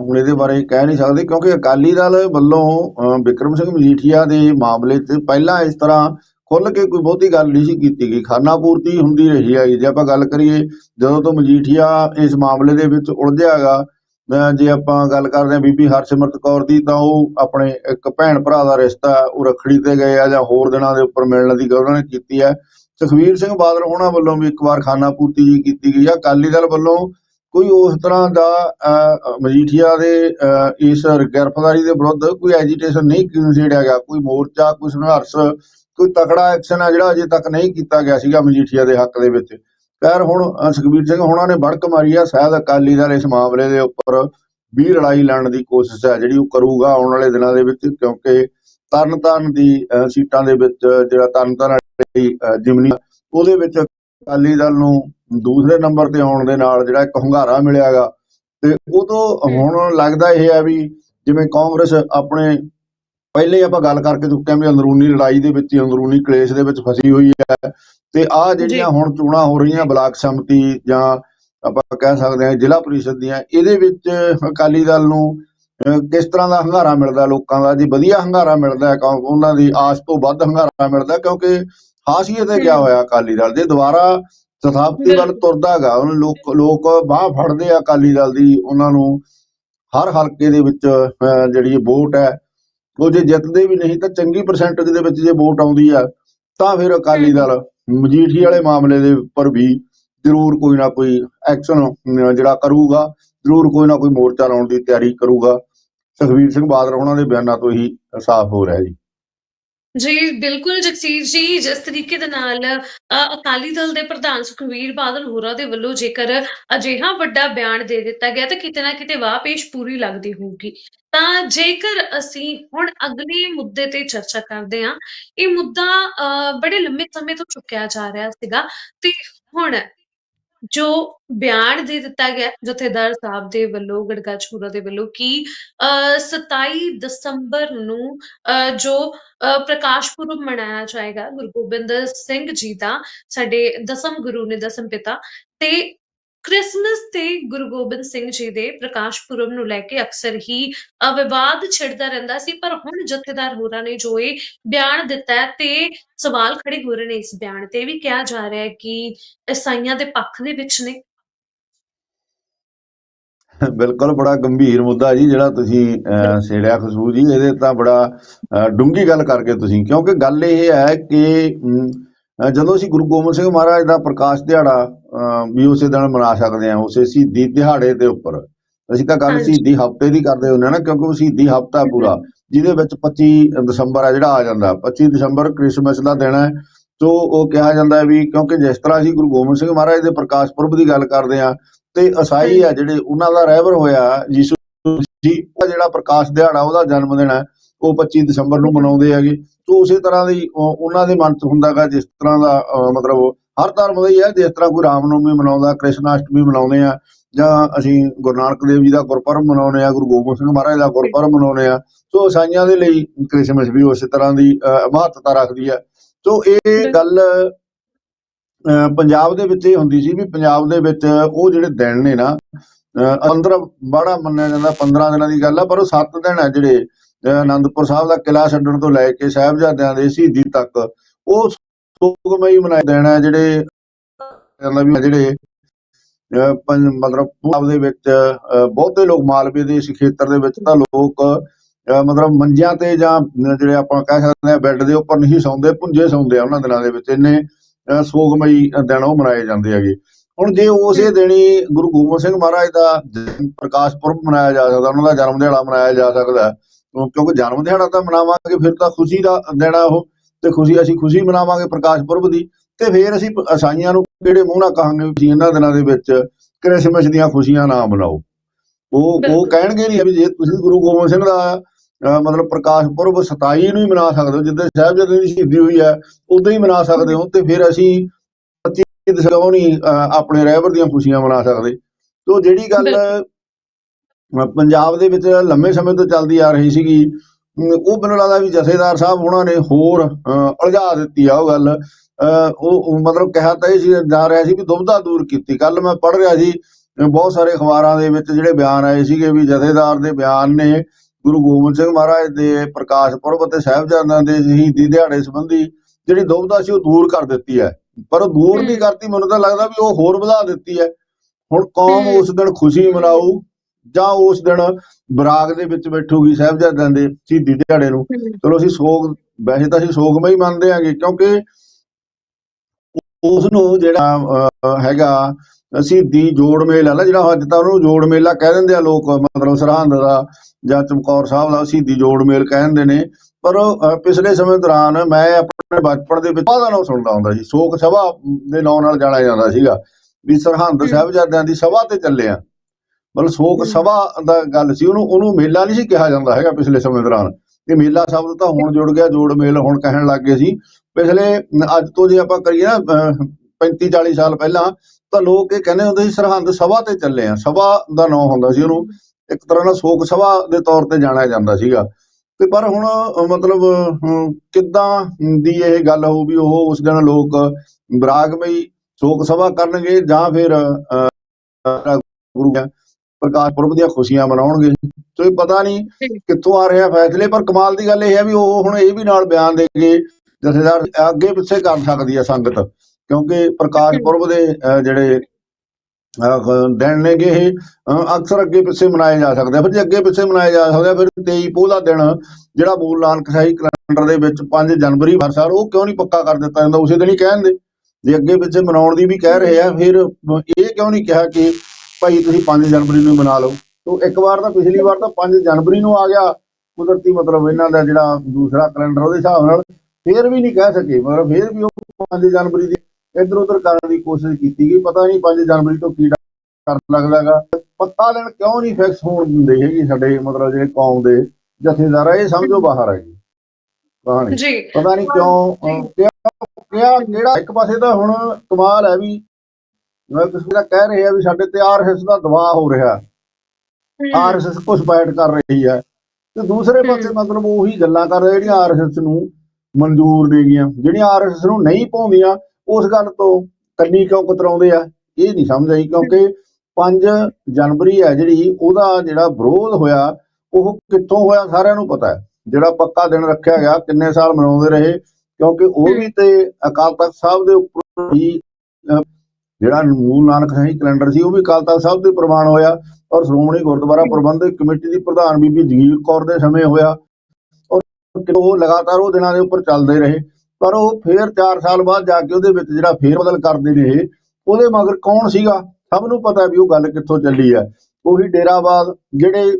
ਹੁਣ ਇਹਦੇ ਬਾਰੇ ਕਹਿ ਨਹੀਂ ਸਕਦੇ ਕਿਉਂਕਿ ਅਕਾਲੀ ਦਲ ਵੱਲੋਂ ਅਹ, ਬਿਕਰਮ ਸਿੰਘ ਮਜੀਠੀਆ ਦੇ ਮਾਮਲੇ 'ਚ ਪਹਿਲਾਂ ਇਸ ਤਰ੍ਹਾਂ ਖੁੱਲ ਕੇ ਕੋਈ ਬਹੁਤੀ ਗੱਲ ਨਹੀਂ ਸੀ ਕੀਤੀ ਗਈ। ਖਾਨਾ ਪੂਰਤੀ ਹੁੰਦੀ ਰਹੀ ਹੈ ਜੇ ਆਪਾਂ ਗੱਲ ਕਰੀਏ ਜਦੋਂ ਤੋਂ ਮਜੀਠੀਆ ਇਸ ਮਾਮਲੇ ਦੇ ਵਿੱਚ ਉਲਝਿਆ ਹੈਗਾ ਅਹ, ਜੇ ਆਪਾਂ ਗੱਲ ਕਰਦੇ ਹਾਂ ਬੀਬੀ ਹਰਸਿਮਰਤ ਕੌਰ ਦੀ ਤਾਂ ਉਹ ਆਪਣੇ ਇੱਕ ਭੈਣ ਭਰਾ ਦਾ ਰਿਸ਼ਤਾ ਉਹ ਰੱਖੜੀ ਤੇ ਗਏ ਆ ਜਾਂ ਹੋਰ ਦਿਨਾਂ ਦੇ ਉੱਪਰ ਮਿਲਣ ਦੀ ਗੱਲ ਉਹਨਾਂ ਨੇ ਕੀਤੀ ਹੈ। ਸੁਖਵੀਰ ਸਿੰਘ ਬਾਦਲ ਉਹਨਾਂ ਵੱਲੋਂ ਵੀ ਇੱਕ ਵਾਰ ਖਾਨਾ ਪੂਰਤੀ ਜੀ ਕੀਤੀ ਗਈ ਆ। ਅਕਾਲੀ ਦਲ ਵੱਲੋਂ ਕੋਈ ਉਸ ਤਰ੍ਹਾਂ ਦਾ ਅਹ, ਮਜੀਠੀਆ ਦੇ ਅਹ, ਇਸ ਗ੍ਰਿਫਤਾਰੀ ਦੇ ਵਿਰੁੱਧ ਕੋਈ ਐਜੀਟੇਸ਼ਨ ਨਹੀਂ ਛੇੜਿਆ ਗਿਆ? ਕੋਈ ਮੋਰਚਾ ਕੋਈ ਸੰਘਰਸ਼ ਕੋਈ ਤਕੜਾ ਐਕਸ਼ਨ ਆ ਜਿਹੜਾ ਅਜੇ ਤੱਕ ਨਹੀਂ ਕੀਤਾ ਗਿਆ ਸੀਗਾ ਮਜੀਠੀਆ ਦੇ ਹੱਕ ਦੇ ਵਿੱਚ। ਖੈਰ ਹੁਣ ਸੁਖਬੀਰ ਸਿੰਘ ਹੋਣਾ ਨੇ ਬੜਕ ਮਾਰੀ ਆ ਸ਼ਾਇਦ ਅਕਾਲੀ ਦਲ ਇਸ ਮਾਮਲੇ ਦੇ ਉੱਪਰ ਵੀ ਲੜਾਈ ਲੜਨ ਦੀ ਕੋਸ਼ਿਸ਼ ਹੈ, ਜਿਹੜੀ ਉਹ ਕਰੂਗਾ ਆਉਣ ਵਾਲੇ ਦਿਨਾਂ ਦੇ ਵਿੱਚ, ਕਿਉਂਕਿ ਤਰਨਤਾਰਨ ਦੀ ਸੀਟਾਂ ਦੇ ਵਿੱਚ, ਜਿਹੜਾ ਤਰਨਤਾਰਨ ਵਾਲੀ ਜਿਮਨੀ, ਉਹਦੇ ਵਿੱਚ ਅਕਾਲੀ ਦਲ ਨੂੰ ਦੂਸਰੇ ਨੰਬਰ ਤੇ ਆਉਣ ਦੇ ਨਾਲ ਜਿਹੜਾ ਇੱਕ ਹੁੰਗਾਰਾ ਮਿਲਿਆਗਾ। ਤੇ ਉਹ ਤੋਂ ਹੁਣ ਲੱਗਦਾ ਇਹ ਹੈ ਵੀ ਜਿਵੇਂ ਕਾਂਗਰਸ ਆਪਣੇ, ਪਹਿਲੇ ਆਪਾਂ ਗੱਲ ਕਰਕੇ ਚੁੱਕੇ ਹਾਂ ਵੀ ਅੰਦਰੂਨੀ ਲੜਾਈ ਦੇ ਵਿੱਚ ਅੰਦਰੂਨੀ ਕਲੇਸ਼ ਦੇ ਵਿੱਚ ਫਸੀ ਹੋਈ ਹੈ। ਤੇ ਆ ਜਿਹੜੀਆਂ ਹੁਣ ਚੋਣਾਂ ਹੋ ਰਹੀਆਂ ਬਲਾਕ ਸੰਮਤੀ ਜਾਂ ਆਪਾਂ ਕਹਿ ਸਕਦੇ ਹਾਂ ਜ਼ਿਲ੍ਹਾ ਪਰਿਸ਼ਦ ਦੀਆਂ ਇਹਦੇ ਵਿੱਚ ਅਕਾਲੀ ਦਲ ਨੂੰ ਕਿਸ ਤਰ੍ਹਾਂ ਦਾ ਹੰਗਾਰਾ ਮਿਲਦਾ ਲੋਕਾਂ ਦਾ? ਜੀ ਵਧੀਆ ਹੰਗਾਰਾ ਮਿਲਦਾ ਹੈ ਉਹਨਾਂ ਦੀ ਆਸ ਤੋਂ ਵੱਧ ਹੰਗਾਰਾ ਮਿਲਦਾ ਕਿਉਂਕਿ ਹਾਸੀਏ ਤੇ ਗਿਆ ਹੋਇਆ ਅਕਾਲੀ ਦਲ ਦੇ? ਦੁਬਾਰਾ ਸਥਾਪਤੀ ਵੱਲ ਤੁਰਦਾ ਹੈਗਾ ਉਹਨਾਂ ਲੋਕ ਲੋਕ ਬਾਹ ਫੜਦੇ ਆ ਅਕਾਲੀ ਦਲ ਦੀ ਉਹਨਾਂ ਨੂੰ ਹਰ ਹਲਕੇ ਦੇ ਵਿੱਚ ਜਿਹੜੀ ਵੋਟ ਹੈ ਉਹ ਜੇ ਜਿੱਤਦੇ ਵੀ ਨਹੀਂ ਤਾਂ ਚੰਗੀ ਪਰਸੈਂਟੇਜ ਦੇ ਵਿੱਚ ਜੇ ਵੋਟ ਆਉਂਦੀ ਆ ਤਾਂ ਫਿਰ ਅਕਾਲੀ ਦਲ ਮਜੀਠੀ ਵਾਲੇ ਮਾਮਲੇ ਦੇ ਉੱਪਰ ਵੀ ਜ਼ਰੂਰ ਕੋਈ ਨਾ ਕੋਈ ਐਕਸ਼ਨ ਜਿਹੜਾ ਕਰੂਗਾ, ਜ਼ਰੂਰ ਕੋਈ ਨਾ ਕੋਈ ਮੋਰਚਾ ਲਾਉਣ ਦੀ ਤਿਆਰੀ ਕਰੂਗਾ। ਸੁਖਵੀਰ ਸਿੰਘ ਬਾਦਲ, ਉਹਨਾਂ ਦੇ ਬਿਆਨਾਂ ਤੋਂ ਹੀ ਸਾਫ਼ ਹੋ ਰਿਹਾ ਜੀ। ਜੀ ਬਿਲਕੁਲ ਜਗਸੀਰ ਜੀ ਜਿਸ ਤਰੀਕੇ ਦੇ ਨਾਲ ਅਕਾਲੀ ਦਲ ਦੇ ਪ੍ਰਧਾਨ ਸੁਖਬੀਰ ਬਾਦਲ ਹੋਰਾਂ ਦੇ ਵੱਲੋਂ ਜੇਕਰ ਅਜਿਹਾ ਵੱਡਾ ਬਿਆਨ ਦੇ ਦਿੱਤਾ ਗਿਆ ਤਾਂ ਕਿਤੇ ਨਾ ਕਿਤੇ ਵਾਹ ਪੇਸ਼ ਪੂਰੀ ਲੱਗਦੀ ਹੋਊਗੀ। ਤਾਂ ਜੇਕਰ ਅਸੀਂ ਹੁਣ ਅਗਲੇ ਮੁੱਦੇ ਤੇ ਚਰਚਾ ਕਰਦੇ ਹਾਂ ਇਹ ਮੁੱਦਾ ਅ, ਬੜੇ ਲੰਮੇ ਸਮੇਂ ਤੋਂ ਚੁੱਕਿਆ ਜਾ ਰਿਹਾ ਸੀਗਾ ਤੇ ਹੁਣ ਜੋ ਬਿਆਨ ਦੇ ਦਿੱਤਾ ਗਿਆ ਜਥੇਦਾਰ ਸਾਹਿਬ ਦੇ ਵੱਲੋਂ ਗੜਗਾਚੂਰਾ ਦੇ ਵੱਲੋਂ ਕਿ ਅ, 27 ਦਸੰਬਰ ਨੂੰ ਅ, ਜੋ ਅ, ਪ੍ਰਕਾਸ਼ ਪੁਰਬ ਮਨਾਇਆ ਜਾਏਗਾ ਗੁਰੂ ਗੋਬਿੰਦ ਸਿੰਘ ਜੀ ਦਾ ਸਾਡੇ ਦਸਮ ਗੁਰੂ ਨੇ ਦਸਮ ਪਿਤਾ ਤੇ ਕ੍ਰਿਸਮਸ ਤੇ ਗੁਰੂ ਗੋਬਿੰਦ ਸਿੰਘ ਜੀ ਦੇ ਪ੍ਰਕਾਸ਼ ਪੁਰਬ ਨੂੰ ਲੈ ਕੇ ਅਕਸਰ ਹੀ ਵਿਵਾਦ ਛਿੜਦਾ ਰਹਿੰਦਾ ਸੀ ਪਰ ਹੁਣ ਜਥੇਦਾਰ ਹੋਰਾਂ ਨੇ ਜੋ ਇਹ ਬਿਆਨ ਦਿੱਤਾ ਤੇ ਸਵਾਲ ਖੜੇ ਹੋ ਰਹੇ ਨੇ ਇਸ ਬਿਆਨ ਤੇ ਵੀ ਕਿਹਾ ਜਾ ਰਿਹਾ ਹੈ ਕਿ ਈਸਾਈਆਂ ਦੇ ਪੱਖ ਦੇ ਵਿੱਚ ਨੇ। ਬਿਲਕੁਲ ਬੜਾ ਗੰਭੀਰ ਮੁੱਦਾ ਜੀ ਜਿਹੜਾ ਤੁਸੀਂ ਅਹ, ਛੇੜਿਆ ਖੁਸ਼ਬੂ ਜੀ ਇਹਦੇ ਤਾਂ ਬੜਾ ਅਹ, ਡੂੰਘੀ ਗੱਲ ਕਰਕੇ ਤੁਸੀਂ ਕਿਉਂਕਿ ਗੱਲ ਇਹ ਹੈ ਕਿ ਜਦੋਂ ਅਸੀਂ ਗੁਰੂ ਗੋਬਿੰਦ ਸਿੰਘ ਮਹਾਰਾਜ ਦਾ ਪ੍ਰਕਾਸ਼ ਦਿਹਾੜਾ ਵੀ ਉਸੇ ਦਿਨ ਮਨਾ ਸਕਦੇ ਹਾਂ ਉਸੇ ਸ਼ਹੀਦੀ ਦਿਹਾੜੇ ਦੇ ਉੱਪਰ ਅਸੀਂ ਤਾਂ ਹਾਂਜੀ। ਸ਼ਹੀਦੀ ਹਫ਼ਤੇ ਦੀ ਕਰਦੇ ਹੁੰਦੇ ਹਾਂ ਨਾ ਕਿਉਂਕਿ ਉਹ ਸ਼ਹੀਦੀ ਹਫ਼ਤਾ ਪੂਰਾ ਜਿਹਦੇ ਵਿੱਚ 25 ਦਸੰਬਰ ਆ ਜਿਹੜਾ ਆ ਜਾਂਦਾ। 25 ਦਸੰਬਰ ਕ੍ਰਿਸਮਸ ਦਾ ਦਿਨ ਹੈ ਸੋ ਉਹ ਕਿਹਾ ਜਾਂਦਾ ਵੀ ਕਿਉਂਕਿ ਜਿਸ ਤਰ੍ਹਾਂ ਅਸੀਂ ਗੁਰੂ ਗੋਬਿੰਦ ਸਿੰਘ ਮਹਾਰਾਜ ਦੇ ਪ੍ਰਕਾਸ਼ ਪੁਰਬ ਦੀ ਗੱਲ ਕਰਦੇ ਹਾਂ ਤੇ ਈਸਾਈ ਆ ਜਿਹੜੇ ਉਹਨਾਂ ਦਾ ਰਹਿਬਰ ਹੋਇਆ ਯਿਸੂ ਜੀ ਜਿਹੜਾ ਪ੍ਰਕਾਸ਼ ਦਿਹਾੜਾ ਉਹਦਾ ਜਨਮ ਦਿਨ ਹੈ। ਉਹ 25 ਦਸੰਬਰ ਨੂੰ ਮਨਾਉਂਦੇ ਹੈਗੇ। ਸੋ ਉਸੇ ਤਰ੍ਹਾਂ ਦੀ ਉਹ- ਉਹਨਾਂ ਦੇ ਮਨ 'ਚ ਹੁੰਦਾਗਾ ਜਿਸ ਤਰ੍ਹਾਂ ਦਾ ਮਤਲਬ ਹਰ ਧਰਮ ਦਾ ਹੀ ਹੈ ਜਿਸ ਤਰ੍ਹਾਂ ਕੋਈ ਰਾਮਨੌਮੀ ਮਨਾਉਂਦਾ ਕ੍ਰਿਸ਼ਨ ਅਸ਼ਟਮੀ ਮਨਾਉਂਦੇ ਆ ਜਾਂ ਅਸੀਂ ਗੁਰੂ ਨਾਨਕ ਦੇਵ ਜੀ ਦਾ ਗੁਰਪੁਰਬ ਮਨਾਉਂਦੇ ਆ ਗੁਰੂ ਗੋਬਿੰਦ ਸਿੰਘ ਮਹਾਰਾਜ ਦਾ ਗੁਰਪੁਰਬ ਮਨਾਉਂਦੇ ਆ। ਸੋ ਈਸਾਈਆਂ ਦੇ ਲਈ ਕ੍ਰਿਸਮਸ ਵੀ ਉਸੇ ਤਰ੍ਹਾਂ ਦੀ ਮਹੱਤਤਾ ਰੱਖਦੀ ਹੈ। ਸੋ ਇਹ ਗੱਲ ਪੰਜਾਬ ਦੇ ਵਿੱਚ ਇਹ ਹੁੰਦੀ ਸੀ ਵੀ ਪੰਜਾਬ ਦੇ ਵਿੱਚ ਉਹ ਜਿਹੜੇ ਦਿਨ ਨੇ ਨਾ 15 ਬੜਾ ਮੰਨਿਆ ਜਾਂਦਾ 15 ਦਿਨਾਂ ਦੀ ਗੱਲ ਆ ਪਰ ਉਹ 7 ਦਿਨ ਆ ਜਿਹੜੇ ਅਨੰਦਪੁਰ ਸਾਹਿਬ ਦਾ ਕਿਲਾ ਛੱਡਣ ਤੋਂ ਲੈ ਕੇ ਸਾਹਿਬਜ਼ਾਦਿਆਂ ਦੇ ਸ਼ਹੀਦੀ ਤੱਕ ਉਹ ਸੋਗਮਈ ਮਨਾਏ ਦਿਨ ਆ ਜਿਹੜੇ ਕਹਿੰਦਾ ਵੀ ਜਿਹੜੇ ਮਤਲਬ ਪੰਜਾਬ ਦੇ ਵਿੱਚ ਬਹੁਤੇ ਲੋਕ ਮਾਲਵੇ ਦੇ ਇਸ ਖੇਤਰ ਦੇ ਵਿੱਚ ਤਾਂ ਲੋਕ ਮਤਲਬ ਮੰਜਿਆਂ ਤੇ ਜਾਂ ਜਿਹੜੇ ਆਪਾਂ ਕਹਿ ਸਕਦੇ ਆ ਬੈੱਡ ਦੇ ਉੱਪਰ ਨਹੀਂ ਸੌਂਦੇ ਪੁੰਜੇ ਸੌਂਦੇ ਆ ਉਹਨਾਂ ਦਿਨਾਂ ਦੇ ਵਿੱਚ ਇੰਨੇ ਅਹ, ਸੋਗਮਈ ਦਿਨ ਉਹ ਮਨਾਏ ਜਾਂਦੇ ਹੈਗੇ। ਹੁਣ ਜੇ ਉਸੇ ਦਿਨ ਹੀ ਗੁਰੂ ਗੋਬਿੰਦ ਸਿੰਘ ਮਹਾਰਾਜ ਦਾ ਪ੍ਰਕਾਸ਼ ਪੁਰਬ ਮਨਾਇਆ ਜਾ ਸਕਦਾ ਉਹਨਾਂ ਦਾ ਜਨਮ ਦਿਹਾੜਾ ਮਨਾਇਆ ਜਾ ਸਕਦਾ ਕਿਉਂਕਿ ਜਨਮ ਦਿਹਾੜਾ ਤਾਂ ਮਨਾਵਾਂਗੇ ਫਿਰ ਤਾਂ ਖੁਸ਼ੀ ਦਾ ਆ ਉਹ ਤੇ ਖੁਸ਼ੀ ਅਸੀਂ ਖੁਸ਼ੀ ਮਨਾਵਾਂਗੇ ਪ੍ਰਕਾਸ਼ ਪੁਰਬ ਦੀ ਤੇ ਫਿਰ ਅਸੀਂ ਈਸਾਈਆਂ ਨੂੰ ਕਿਹੜੇ ਮੂੰਹ ਨਾਲ ਕਹਾਂਗੇ ਤੁਸੀਂ ਇਹਨਾਂ ਦਿਨਾਂ ਦੇ ਵਿੱਚ ਕ੍ਰਿਸਮਸ ਦੀਆਂ ਖੁਸ਼ੀਆਂ ਨਾ ਮਨਾਓ। ਉਹ ਉਹ। ਕਹਿਣਗੇ ਨਹੀਂ ਵੀ ਜੇ ਤੁਸੀਂ ਗੁਰੂ ਗੋਬਿੰਦ ਸਿੰਘ ਦਾ ਮਤਲਬ ਪ੍ਰਕਾਸ਼ ਪੁਰਬ 27 ਨੂੰ ਹੀ ਮਨਾ ਸਕਦੇ ਹੋ ਜਿੱਦਾਂ ਸਾਹਿਬਜ਼ਾਦੇ ਦੀ ਸ਼ਹੀਦੀ ਹੋਈ ਹੈ ਉਦਾਂ ਹੀ ਮਨਾ ਸਕਦੇ ਹੋ ਤੇ ਫਿਰ ਅਸੀਂ 25 ਦਸੰਬਰ ਆਪਣੇ ਰਹਿਬਰ ਦੀਆਂ ਖੁਸ਼ੀਆਂ ਮਨਾ ਸਕਦੇ। ਤੋ ਜਿਹੜੀ ਗੱਲ ਪੰਜਾਬ ਦੇ ਵਿੱਚ ਲੰਮੇ ਸਮੇਂ ਤੋਂ ਚੱਲਦੀ ਆ ਰਹੀ ਸੀਗੀ। ਉਹ ਮੈਨੂੰ ਲੱਗਦਾ ਵੀ ਜਥੇਦਾਰ ਸਾਹਿਬ ਉਹਨਾਂ ਨੇ ਹੋਰ ਉਲਝਾ ਦਿੱਤੀ ਆ ਉਹ ਗੱਲ। ਉਹ ਮਤਲਬ ਕਿਹਾ ਤਾਂ ਇਹ ਸੀ ਜਾ ਰਿਹਾ ਸੀ ਵੀ ਦੁਬਦਾ ਦੂਰ ਕੀਤੀ। ਕੱਲ ਮੈਂ ਪੜ੍ਹ ਰਿਹਾ ਸੀ ਬਹੁਤ ਸਾਰੇ ਅਖਬਾਰਾਂ ਦੇ ਵਿੱਚ ਜਿਹੜੇ ਬਿਆਨ ਆਏ ਸੀਗੇ ਵੀ ਜਥੇਦਾਰ ਦੇ ਬਿਆਨ ਨੇ ਗੁਰੂ ਗੋਬਿੰਦ ਸਿੰਘ ਮਹਾਰਾਜ ਦੇ ਪ੍ਰਕਾਸ਼ ਪੁਰਬ ਅਤੇ ਸਾਹਿਬਜ਼ਾਦਿਆਂ ਦੇ ਸ਼ਹੀਦੀ ਦਿਹਾੜੇ ਸੰਬੰਧੀ ਜਿਹੜੀ ਦੁਬਦਾ ਸੀ ਉਹ ਦੂਰ ਕਰ ਦਿੱਤੀ ਹੈ। ਪਰ ਉਹ ਦੂਰ ਨਹੀਂ। ਕਰਤੀ ਮੈਨੂੰ ਤਾਂ ਲੱਗਦਾ ਵੀ ਉਹ ਹੋਰ ਵਧਾ ਦਿੱਤੀ ਹੈ। ਹੁਣ ਕੌਮ। ਉਸ ਦਿਨ ਖੁਸ਼ੀ ਮਨਾਊ ਜਾਂ ਉਸ ਦਿਨ ਬਰਾਗ ਦੇ ਵਿੱਚ ਬੈਠੂਗੀ ਸਾਹਿਬਜ਼ਾਦਿਆਂ ਦੇ ਸ਼ਹੀਦੀ ਦਿਹਾੜੇ ਨੂੰ। ਚਲੋ ਅਸੀਂ ਸੋਗ ਵੈਸੇ ਤਾਂ ਅਸੀਂ ਸੋਗਮਈ ਮੰਨਦੇ ਆਂਗੇ ਕਿਉਂਕਿ ਉਸ ਨੂੰ ਜਿਹੜਾ ਹੈਗਾ ਸ਼ਹੀਦੀ ਜੋੜ ਮੇਲ ਹੈ ਨਾ ਜਿਹੜਾ ਅੱਜ ਤਾਂ ਉਹਨੂੰ ਜੋੜ ਮੇਲਾ ਕਹਿ ਦਿੰਦੇ ਆ ਲੋਕ ਮਤਲਬ ਸਰਹੰਦ ਦਾ ਜਾਂ ਚਮਕੌਰ ਸਾਹਿਬ ਦਾ ਸ਼ਹੀਦੀ ਜੋੜ ਮੇਲ ਕਹਿ ਦਿੰਦੇ ਨੇ। ਪਰ ਪਿਛਲੇ ਸਮੇਂ ਦੌਰਾਨ ਮੈਂ ਆਪਣੇ ਬਚਪਨ ਦੇ ਵਿੱਚ ਉਹਦਾ ਨਾਮ ਸੁਣਦਾ ਹੁੰਦਾ ਸੀ। ਸ਼ੋਕ ਸਭਾ ਦੇ ਨਾਂ ਨਾਲ ਜਾਣਿਆ ਜਾਂਦਾ ਸੀਗਾ ਵੀ ਸਰਹੰਦ। ਸਾਹਿਬਜ਼ਾਦਿਆਂ ਦੀ ਸਭਾ ਤੇ ਚੱਲੇ ਆ। ਮਤਲਬ ਸ਼ੋਕ। ਸਭਾ ਦਾ ਗੱਲ ਸੀ ਉਹਨੂੰ ਉਹਨੂੰ ਮੇਲਾ ਨਹੀਂ ਸੀ ਕਿਹਾ ਜਾਂਦਾ ਹੈਗਾ ਪਿਛਲੇ ਸਮੇਂ ਦੌਰਾਨ। ਇਹ ਮੇਲਾ ਸ਼ਬਦ ਤਾਂ ਹੁਣ ਜੁੜ ਗਿਆ ਜੋੜ ਮੇਲ ਹੁਣ ਕਹਿਣ ਲੱਗ ਗਏ ਸੀ। ਪਿਛਲੇ ਅੱਜ ਤੋਂ ਜੇ ਆਪਾਂ ਕਰੀਏ ਨਾ 35 40 ਸਾਲ ਪਹਿਲਾਂ ਤਾਂ ਲੋਕ ਇਹ ਕਹਿੰਦੇ ਹੁੰਦੇ ਸੀ ਸਰਹੰਦ ਸਭਾ ਤੇ ਚੱਲੇ ਆ। ਸਭਾ ਦਾ ਨਾਂ ਹੁੰਦਾ ਸੀ ਉਹਨੂੰ। ਇੱਕ ਤਰ੍ਹਾਂ ਨਾਲ ਸ਼ੋਕ ਸਭਾ ਦੇ ਤੌਰ ਤੇ ਜਾਣਿਆ ਜਾਂਦਾ ਸੀਗਾ। ਤੇ ਪਰ ਹੁਣ ਮਤਲਬ ਕਿੱਦਾਂ ਦੀ ਇਹ ਗੱਲ ਹੋਊ ਵੀ ਉਹ ਉਸ ਦਿਨ ਲੋਕ ਬਰਾਗਮਈ ਸ਼ੋਕ ਸਭਾ ਕਰਨਗੇ ਜਾਂ ਫਿਰ ਗੁਰੂ ਪ੍ਰਕਾਸ਼ ਪੁਰਬ ਦੀਆਂ ਖੁਸ਼ੀਆਂ ਮਨਾਉਣਗੇ। ਤੇ ਪਤਾ ਨਹੀਂ ਕਿੱਥੋਂ ਆ ਰਿਹਾ ਫੈਸਲੇ ਪਰ ਕਮਾਲ ਦੀ ਗੱਲ ਇਹ ਹੈ ਵੀ ਉਹ ਹੁਣ ਇਹ ਵੀ ਨਾਲ ਬਿਆਨ ਦੇ ਕੇ ਜਥੇਦਾਰ ਅੱਗੇ ਪਿੱਛੇ ਕਰ ਸਕਦੀ ਹੈ ਸੰਗਤ। ਕਿਉਂਕਿ ਪ੍ਰਕਾਸ਼ ਪੁਰਬ ਦੇ ਜਿਹੜੇ ਦਿਨ ਨੇਗੇ ਇਹ ਅਕਸਰ ਅੱਗੇ ਪਿੱਛੇ ਮਨਾਏ ਜਾ ਸਕਦੇ ਫਿਰ ਜੇ ਅੱਗੇ ਪਿੱਛੇ ਮਨਾਏ ਜਾ ਸਕਦੇ ਫਿਰ 23 ਪੋਹ ਦਾ ਦਿਨ ਜਿਹੜਾ ਮੂਲ ਨਾਨਕ ਸ਼ਾਹੀ ਕੈਲੰਡਰ ਦੇ ਵਿੱਚ 5 ਜਨਵਰੀ ਹਰ ਸਾਲ ਉਹ ਕਿਉਂ ਨਹੀਂ ਪੱਕਾ ਕਰ ਦਿੱਤਾ ਜਾਂਦਾ ਉਸੇ ਦਿਨ ਹੀ ਕਹਿੰਦੇ ਜੇ ਅੱਗੇ ਪਿੱਛੇ ਮਨਾਉਣ ਦੀ ਵੀ ਕਹਿ ਰਹੇ ਆ ਫਿਰ ਇਹ ਕਿਉਂ ਨਹੀਂ ਕਿਹਾ ਕਿ ਭਾਈ ਤੁਸੀਂ 5 ਜਨਵਰੀ ਨੂੰ ਮਨਾ ਲਓ। ਤੋਂ ਇੱਕ ਵਾਰ ਤਾਂ ਪਿਛਲੀ ਵਾਰ ਤਾਂ 5 ਜਨਵਰੀ ਨੂੰ ਆ ਗਿਆ। ਕੁਦਰਤੀ ਮਤਲਬ ਇਹਨਾਂ ਦਾ ਜਿਹੜਾ ਦੂਸਰਾ ਕੈਲੰਡਰ ਉਹਦੇ ਹਿਸਾਬ ਨਾਲ ਫੇਰ ਵੀ ਨਹੀਂ ਕਹਿ ਸਕੇ ਮਤਲਬ ਫੇਰ ਵੀ ਉਹ 5 ਜਨਵਰੀ ਦੀ ਇੱਧਰ ਉੱਧਰ ਕਰਨ ਦੀ ਕੋਸ਼ਿਸ਼ ਕੀਤੀ ਗਈ। ਪਤਾ ਨਹੀਂ 5 ਜਨਵਰੀ ਤੋਂ ਕੀ ਕਰਨ ਲੱਗਦਾਗਾ ਪੱਕਾ ਦਿਨ ਕਿਉਂ ਨਹੀਂ ਫਿਕਸ ਹੋਣ ਦਿੰਦੇ ਹੈਗੇ ਸਾਡੇ ਮਤਲਬ ਜਿਹੜੇ ਕੌਮ ਦੇ ਜਥੇਦਾਰ ਆ ਇਹ ਸਮਝੋ ਬਾਹਰ ਹੈ ਜੀ ਕਹਾਣੀ। ਜੀ। ਪਤਾ ਨਹੀਂ ਕਿਉਂ ਕਿਹਾ ਕਿਹੜਾ ਇੱਕ ਪਾਸੇ ਤਾਂ ਹੁਣ ਕਮਾਲ ਹੈ ਵੀ ਮੈਂ ਕਿਸੇ ਦਾ ਕਹਿ ਰਹੇ ਆ ਵੀ ਸਾਡੇ ਤੇ ਆਰਐਸਐਸ ਦਾ ਦਬਾਅ ਹੋ ਰਿਹਾ ਹਮ, ਆਰਐਸਐਸ ਕੁਝ ਬੈਠ ਕਰ ਰਹੀ ਹੈ। ਤੇ ਦੂਸਰੇ ਪਾਸੇ ਮਤਲਬ ਉਹੀ ਗੱਲਾਂ ਕਰ ਰਹੇ ਜਿਹੜੀਆਂ ਆਰਐਸਐਸ ਨੂੰ ਮਨਜ਼ੂਰ ਨੇਗੀਆਂ ਜਿਹੜੀਆਂ ਆਰਐਸਐਸ ਨੂੰ ਨਹੀਂ ਪਾਉਂਦੀਆਂ ਉਸ ਗੱਲ ਤੋਂ ਕੰਨੀ ਕਿਉਂ ਕਤਰਾਉਂਦੇ ਆ? ਇਹ ਨਹੀਂ ਸਮਝ ਆਈ ਕਿਉਂਕਿ 5 ਜਨਵਰੀ ਹੈ ਜਿਹੜੀ ਉਹਦਾ ਜਿਹੜਾ ਵਿਰੋਧ ਹੋਇਆ ਉਹ ਕਿੱਥੋਂ ਹੋਇਆ ਸਾਰਿਆਂ ਨੂੰ ਪਤਾ ਹੈ। ਜਿਹੜਾ ਪੱਕਾ ਦਿਨ ਰੱਖਿਆ ਗਿਆ ਕਿੰਨੇ ਸਾਲ ਮਨਾਉਂਦੇ ਰਹੇ ਕਿਉਂਕਿ ਉਹ ਵੀ ਤੇ ਅਕਾਲ ਤਖਤ ਸਾਹਿਬ ਦੇ ਉੱਪਰ ਹੀ ਜਿਹੜਾ ਮੂਲ ਨਾਨਕ ਸ਼ਾਹੀ ਕੈਲੰਡਰ ਸੀ ਉਹ ਵੀ ਅਕਾਲ ਤਖਤ ਸਾਹਿਬ ਤੇ ਪ੍ਰਵਾਨ ਹੋਇਆ ਔਰ ਸ਼੍ਰੋਮਣੀ ਗੁਰਦੁਆਰਾ ਪ੍ਰਬੰਧਕ ਕਮੇਟੀ ਦੀ ਪ੍ਰਧਾਨ ਬੀਬੀ ਜਗੀਰ ਕੌਰ ਦੇ ਸਮੇਂ ਹੋਇਆ ਔਰ ਉਹ ਲਗਾਤਾਰ ਉਹ ਦਿਨਾਂ ਦੇ ਉੱਪਰ ਚੱਲਦੇ ਰਹੇ ਪਰ ਉਹ ਫੇਰ 4 ਸਾਲ ਬਾਅਦ ਜਾ ਕੇ ਉਹਦੇ ਵਿੱਚ ਜਿਹੜਾ ਫੇਰ ਬਦਲ ਕਰਦੇ ਨੇ ਉਹਦੇ ਮਗਰ ਕੌਣ ਸੀਗਾ? ਸਭ ਨੂੰ ਪਤਾ ਵੀ ਉਹ ਗੱਲ ਕਿੱਥੋਂ ਚੱਲੀ ਹੈ। ਉਹੀ ਡੇਰਾਵਾਦ ਜਿਹੜੇ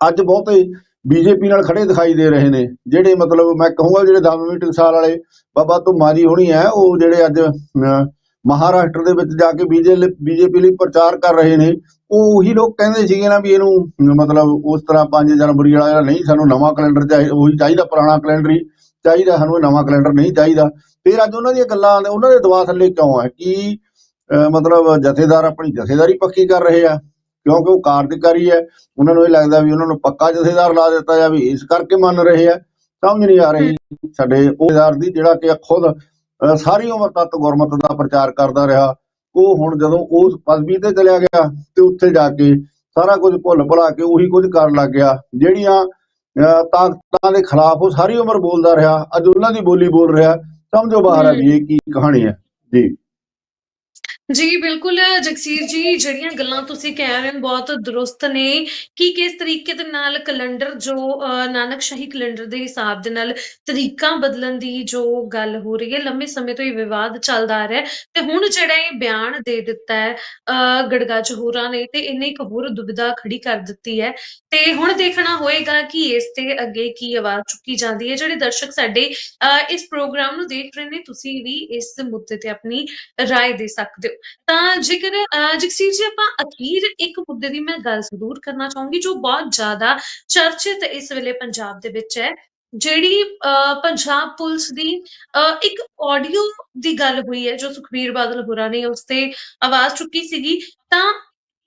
ਅੱਜ ਬਹੁਤੇ ਬੀਜੇਪੀ ਨਾਲ ਖੜੇ ਦਿਖਾਈ ਦੇ ਰਹੇ ਨੇ ਜਿਹੜੇ ਮਤਲਬ ਮੈਂ ਕਹੂੰਗਾ ਜਿਹੜੇ ਦਮਵੀਂ ਟਕਸਾਲ ਵਾਲੇ ਬਾਬਾ ਧੁੰਮਾ ਜੀ ਹੋਣੀ ਹੈ ਉਹ ਜਿਹੜੇ ਅੱਜ ਅਹ, ਮਹਾਰਾਸ਼ਟਰ ਦੇ ਵਿੱਚ ਜਾ ਕੇ ਬੀਜੇਪੀ ਲਈ ਪ੍ਰਚਾਰ ਕਰ ਰਹੇ ਨੇ। ਉਹ ਉਹੀ ਲੋਕ ਕਹਿੰਦੇ ਸੀਗੇ ਨਾ ਵੀ ਇਹਨੂੰ ਮਤਲਬ ਉਸ ਤਰ੍ਹਾਂ 5 ਜਨਵਰੀ ਵਾਲਾ ਜਿਹੜਾ ਨਹੀਂ ਸਾਨੂੰ ਨਵਾਂ ਕੈਲੰਡਰ ਚਾਹੀਦਾ ਉਹੀ ਚਾਹੀਦਾ ਪੁਰਾਣਾ ਕੈਲੰਡਰ ਹੀ। ਚਾਹੀਦਾ ਸਾਨੂੰ ਨਵਾਂ ਕੈਲੰਡਰ ਨਹੀਂ ਚਾਹੀਦਾ। ਫਿਰ ਅੱਜ ਉਹਨਾਂ ਦੀਆਂ ਗੱਲਾਂ ਉਹਨਾਂ ਦੇ ਦਬਾਅ ਥੱਲੇ ਕਿਉਂ ਹੈ ਕਿ ਅਹ, ਮਤਲਬ ਜਥੇਦਾਰ ਆਪਣੀ ਜਥੇਦਾਰੀ ਪੱਕੀ ਕਰ ਰਹੇ ਆ? ਕਿਉਂਕਿ ਉਹ ਕਾਰਜਕਾਰੀ ਹੈ। ਉਹਨਾਂ ਨੂੰ ਇਹ ਲੱਗਦਾ ਵੀ ਉਹਨਾਂ ਨੂੰ ਪੱਕਾ ਜਥੇਦਾਰ ਲਾ ਦਿੱਤਾ ਜਾਵੇ ਇਸ ਕਰਕੇ ਮੰਨ ਰਹੇ ਆ। ਸਮਝ ਨਹੀਂ ਆ ਰਹੀ ਸਾਡੇ ਉਹ ਦੀ ਜਿਹੜਾ ਕਿ ਖੁਦ ਸਾਰੀ ਉਮਰ ਤੱਕ ਗੁਰਮਤਿ ਦਾ ਪ੍ਰਚਾਰ ਕਰਦਾ ਰਿਹਾ। ਉਹ ਹੁਣ ਜਦੋਂ ਉਸ ਪਦਵੀ ਤੇ ਚਲਿਆ ਗਿਆ ਤੇ ਉੱਥੇ ਜਾ ਕੇ ਸਾਰਾ ਕੁਝ ਭੁੱਲ ਭੁਲਾ ਕੇ ਉਹੀ ਕੁਝ ਕਰਨ ਲੱਗ ਗਿਆ। ਜਿਹੜੀਆਂ ਤਾਕਤਾਂ ਦੇ ਖਿਲਾਫ ਉਹ ਸਾਰੀ ਉਮਰ ਬੋਲਦਾ ਰਿਹਾ ਅੱਜ ਉਹਨਾਂ ਦੀ ਬੋਲੀ ਬੋਲ ਰਿਹਾ। ਸਮਝੋ ਬਾਹਰ ਹੈ। ਵੀ ਇਹ ਕੀ ਕਹਾਣੀ ਹੈ। ਜੀ। ਜੀ ਬਿਲਕੁਲ ਜਗਸੀਰ ਜੀ ਜਿਹੜੀਆਂ ਗੱਲਾਂ ਤੁਸੀਂ ਕਹਿ ਰਹੇ ਹੋ ਬਹੁਤ ਦਰੁਸਤ ਨੇ ਕਿ ਕਿਸ ਤਰੀਕੇ ਦੇ ਨਾਲ ਕੈਲੰਡਰ ਜੋ ਅਹ, ਨਾਨਕ ਸ਼ਾਹੀ ਕੈਲੰਡਰ ਦੇ ਹਿਸਾਬ ਦੇ ਨਾਲ ਤਰੀਕਾਂ ਬਦਲਣ ਦੀ ਜੋ ਗੱਲ ਹੋ ਰਹੀ ਹੈ ਲੰਮੇ ਸਮੇਂ ਤੋਂ ਇਹ ਵਿਵਾਦ ਚੱਲਦਾ ਆ ਰਿਹਾ ਤੇ ਹੁਣ ਜਿਹੜਾ ਇਹ ਬਿਆਨ ਦੇ ਦਿੱਤਾ ਹੈ ਅਹ, ਗੜਗੱਜ ਹੋਰਾਂ ਨੇ ਤੇ ਇਹਨੇ ਇੱਕ ਹੋਰ ਦੁਬਿਧਾ ਖੜੀ ਕਰ ਦਿੱਤੀ ਹੈ। ਤੇ ਹੁਣ ਦੇਖਣਾ ਹੋਏਗਾ ਕਿ ਇਸ ਤੇ ਅੱਗੇ ਕੀ ਆਵਾਜ਼ ਚੁੱਕੀ ਜਾਂਦੀ ਹੈ। ਜਿਹੜੇ ਦਰਸ਼ਕ ਸਾਡੇ ਅਹ, ਇਸ ਪ੍ਰੋਗਰਾਮ ਨੂੰ ਦੇਖ ਰਹੇ ਨੇ ਤੁਸੀਂ ਵੀ ਇਸ ਮੁੱਦੇ ਤੇ ਆਪਣੀ ਰਾਏ ਦੇ ਸਕਦੇ ਹੋ ਤਾਂ ਜੇਕਰ ਜਗਸੀਰ ਜੀ ਆਪਾਂ ਅਖੀਰ ਇੱਕ ਮੁੱਦੇ ਦੀ ਮੈਂ ਗੱਲ ਜ਼ਰੂਰ ਕਰਨਾ ਚਾਹੂੰਗੀ ਜੋ ਬਹੁਤ ਜ਼ਿਆਦਾ ਚਰਚਿਤ ਇਸ ਵੇਲੇ ਪੰਜਾਬ ਦੇ ਵਿੱਚ ਹੈ ਜਿਹੜੀ ਪੰਜਾਬ ਪੁਲਿਸ ਦੀ ਇੱਕ ਆਡੀਓ ਦੀ ਗੱਲ ਹੋਈ ਹੈ ਜੋ ਸੁਖਬੀਰ ਬਾਦਲ ਹੋਰਾਂ ਨੇ ਉਸ ਤੇ ਆਵਾਜ਼ ਚੁੱਕੀ ਸੀਗੀ ਤਾਂ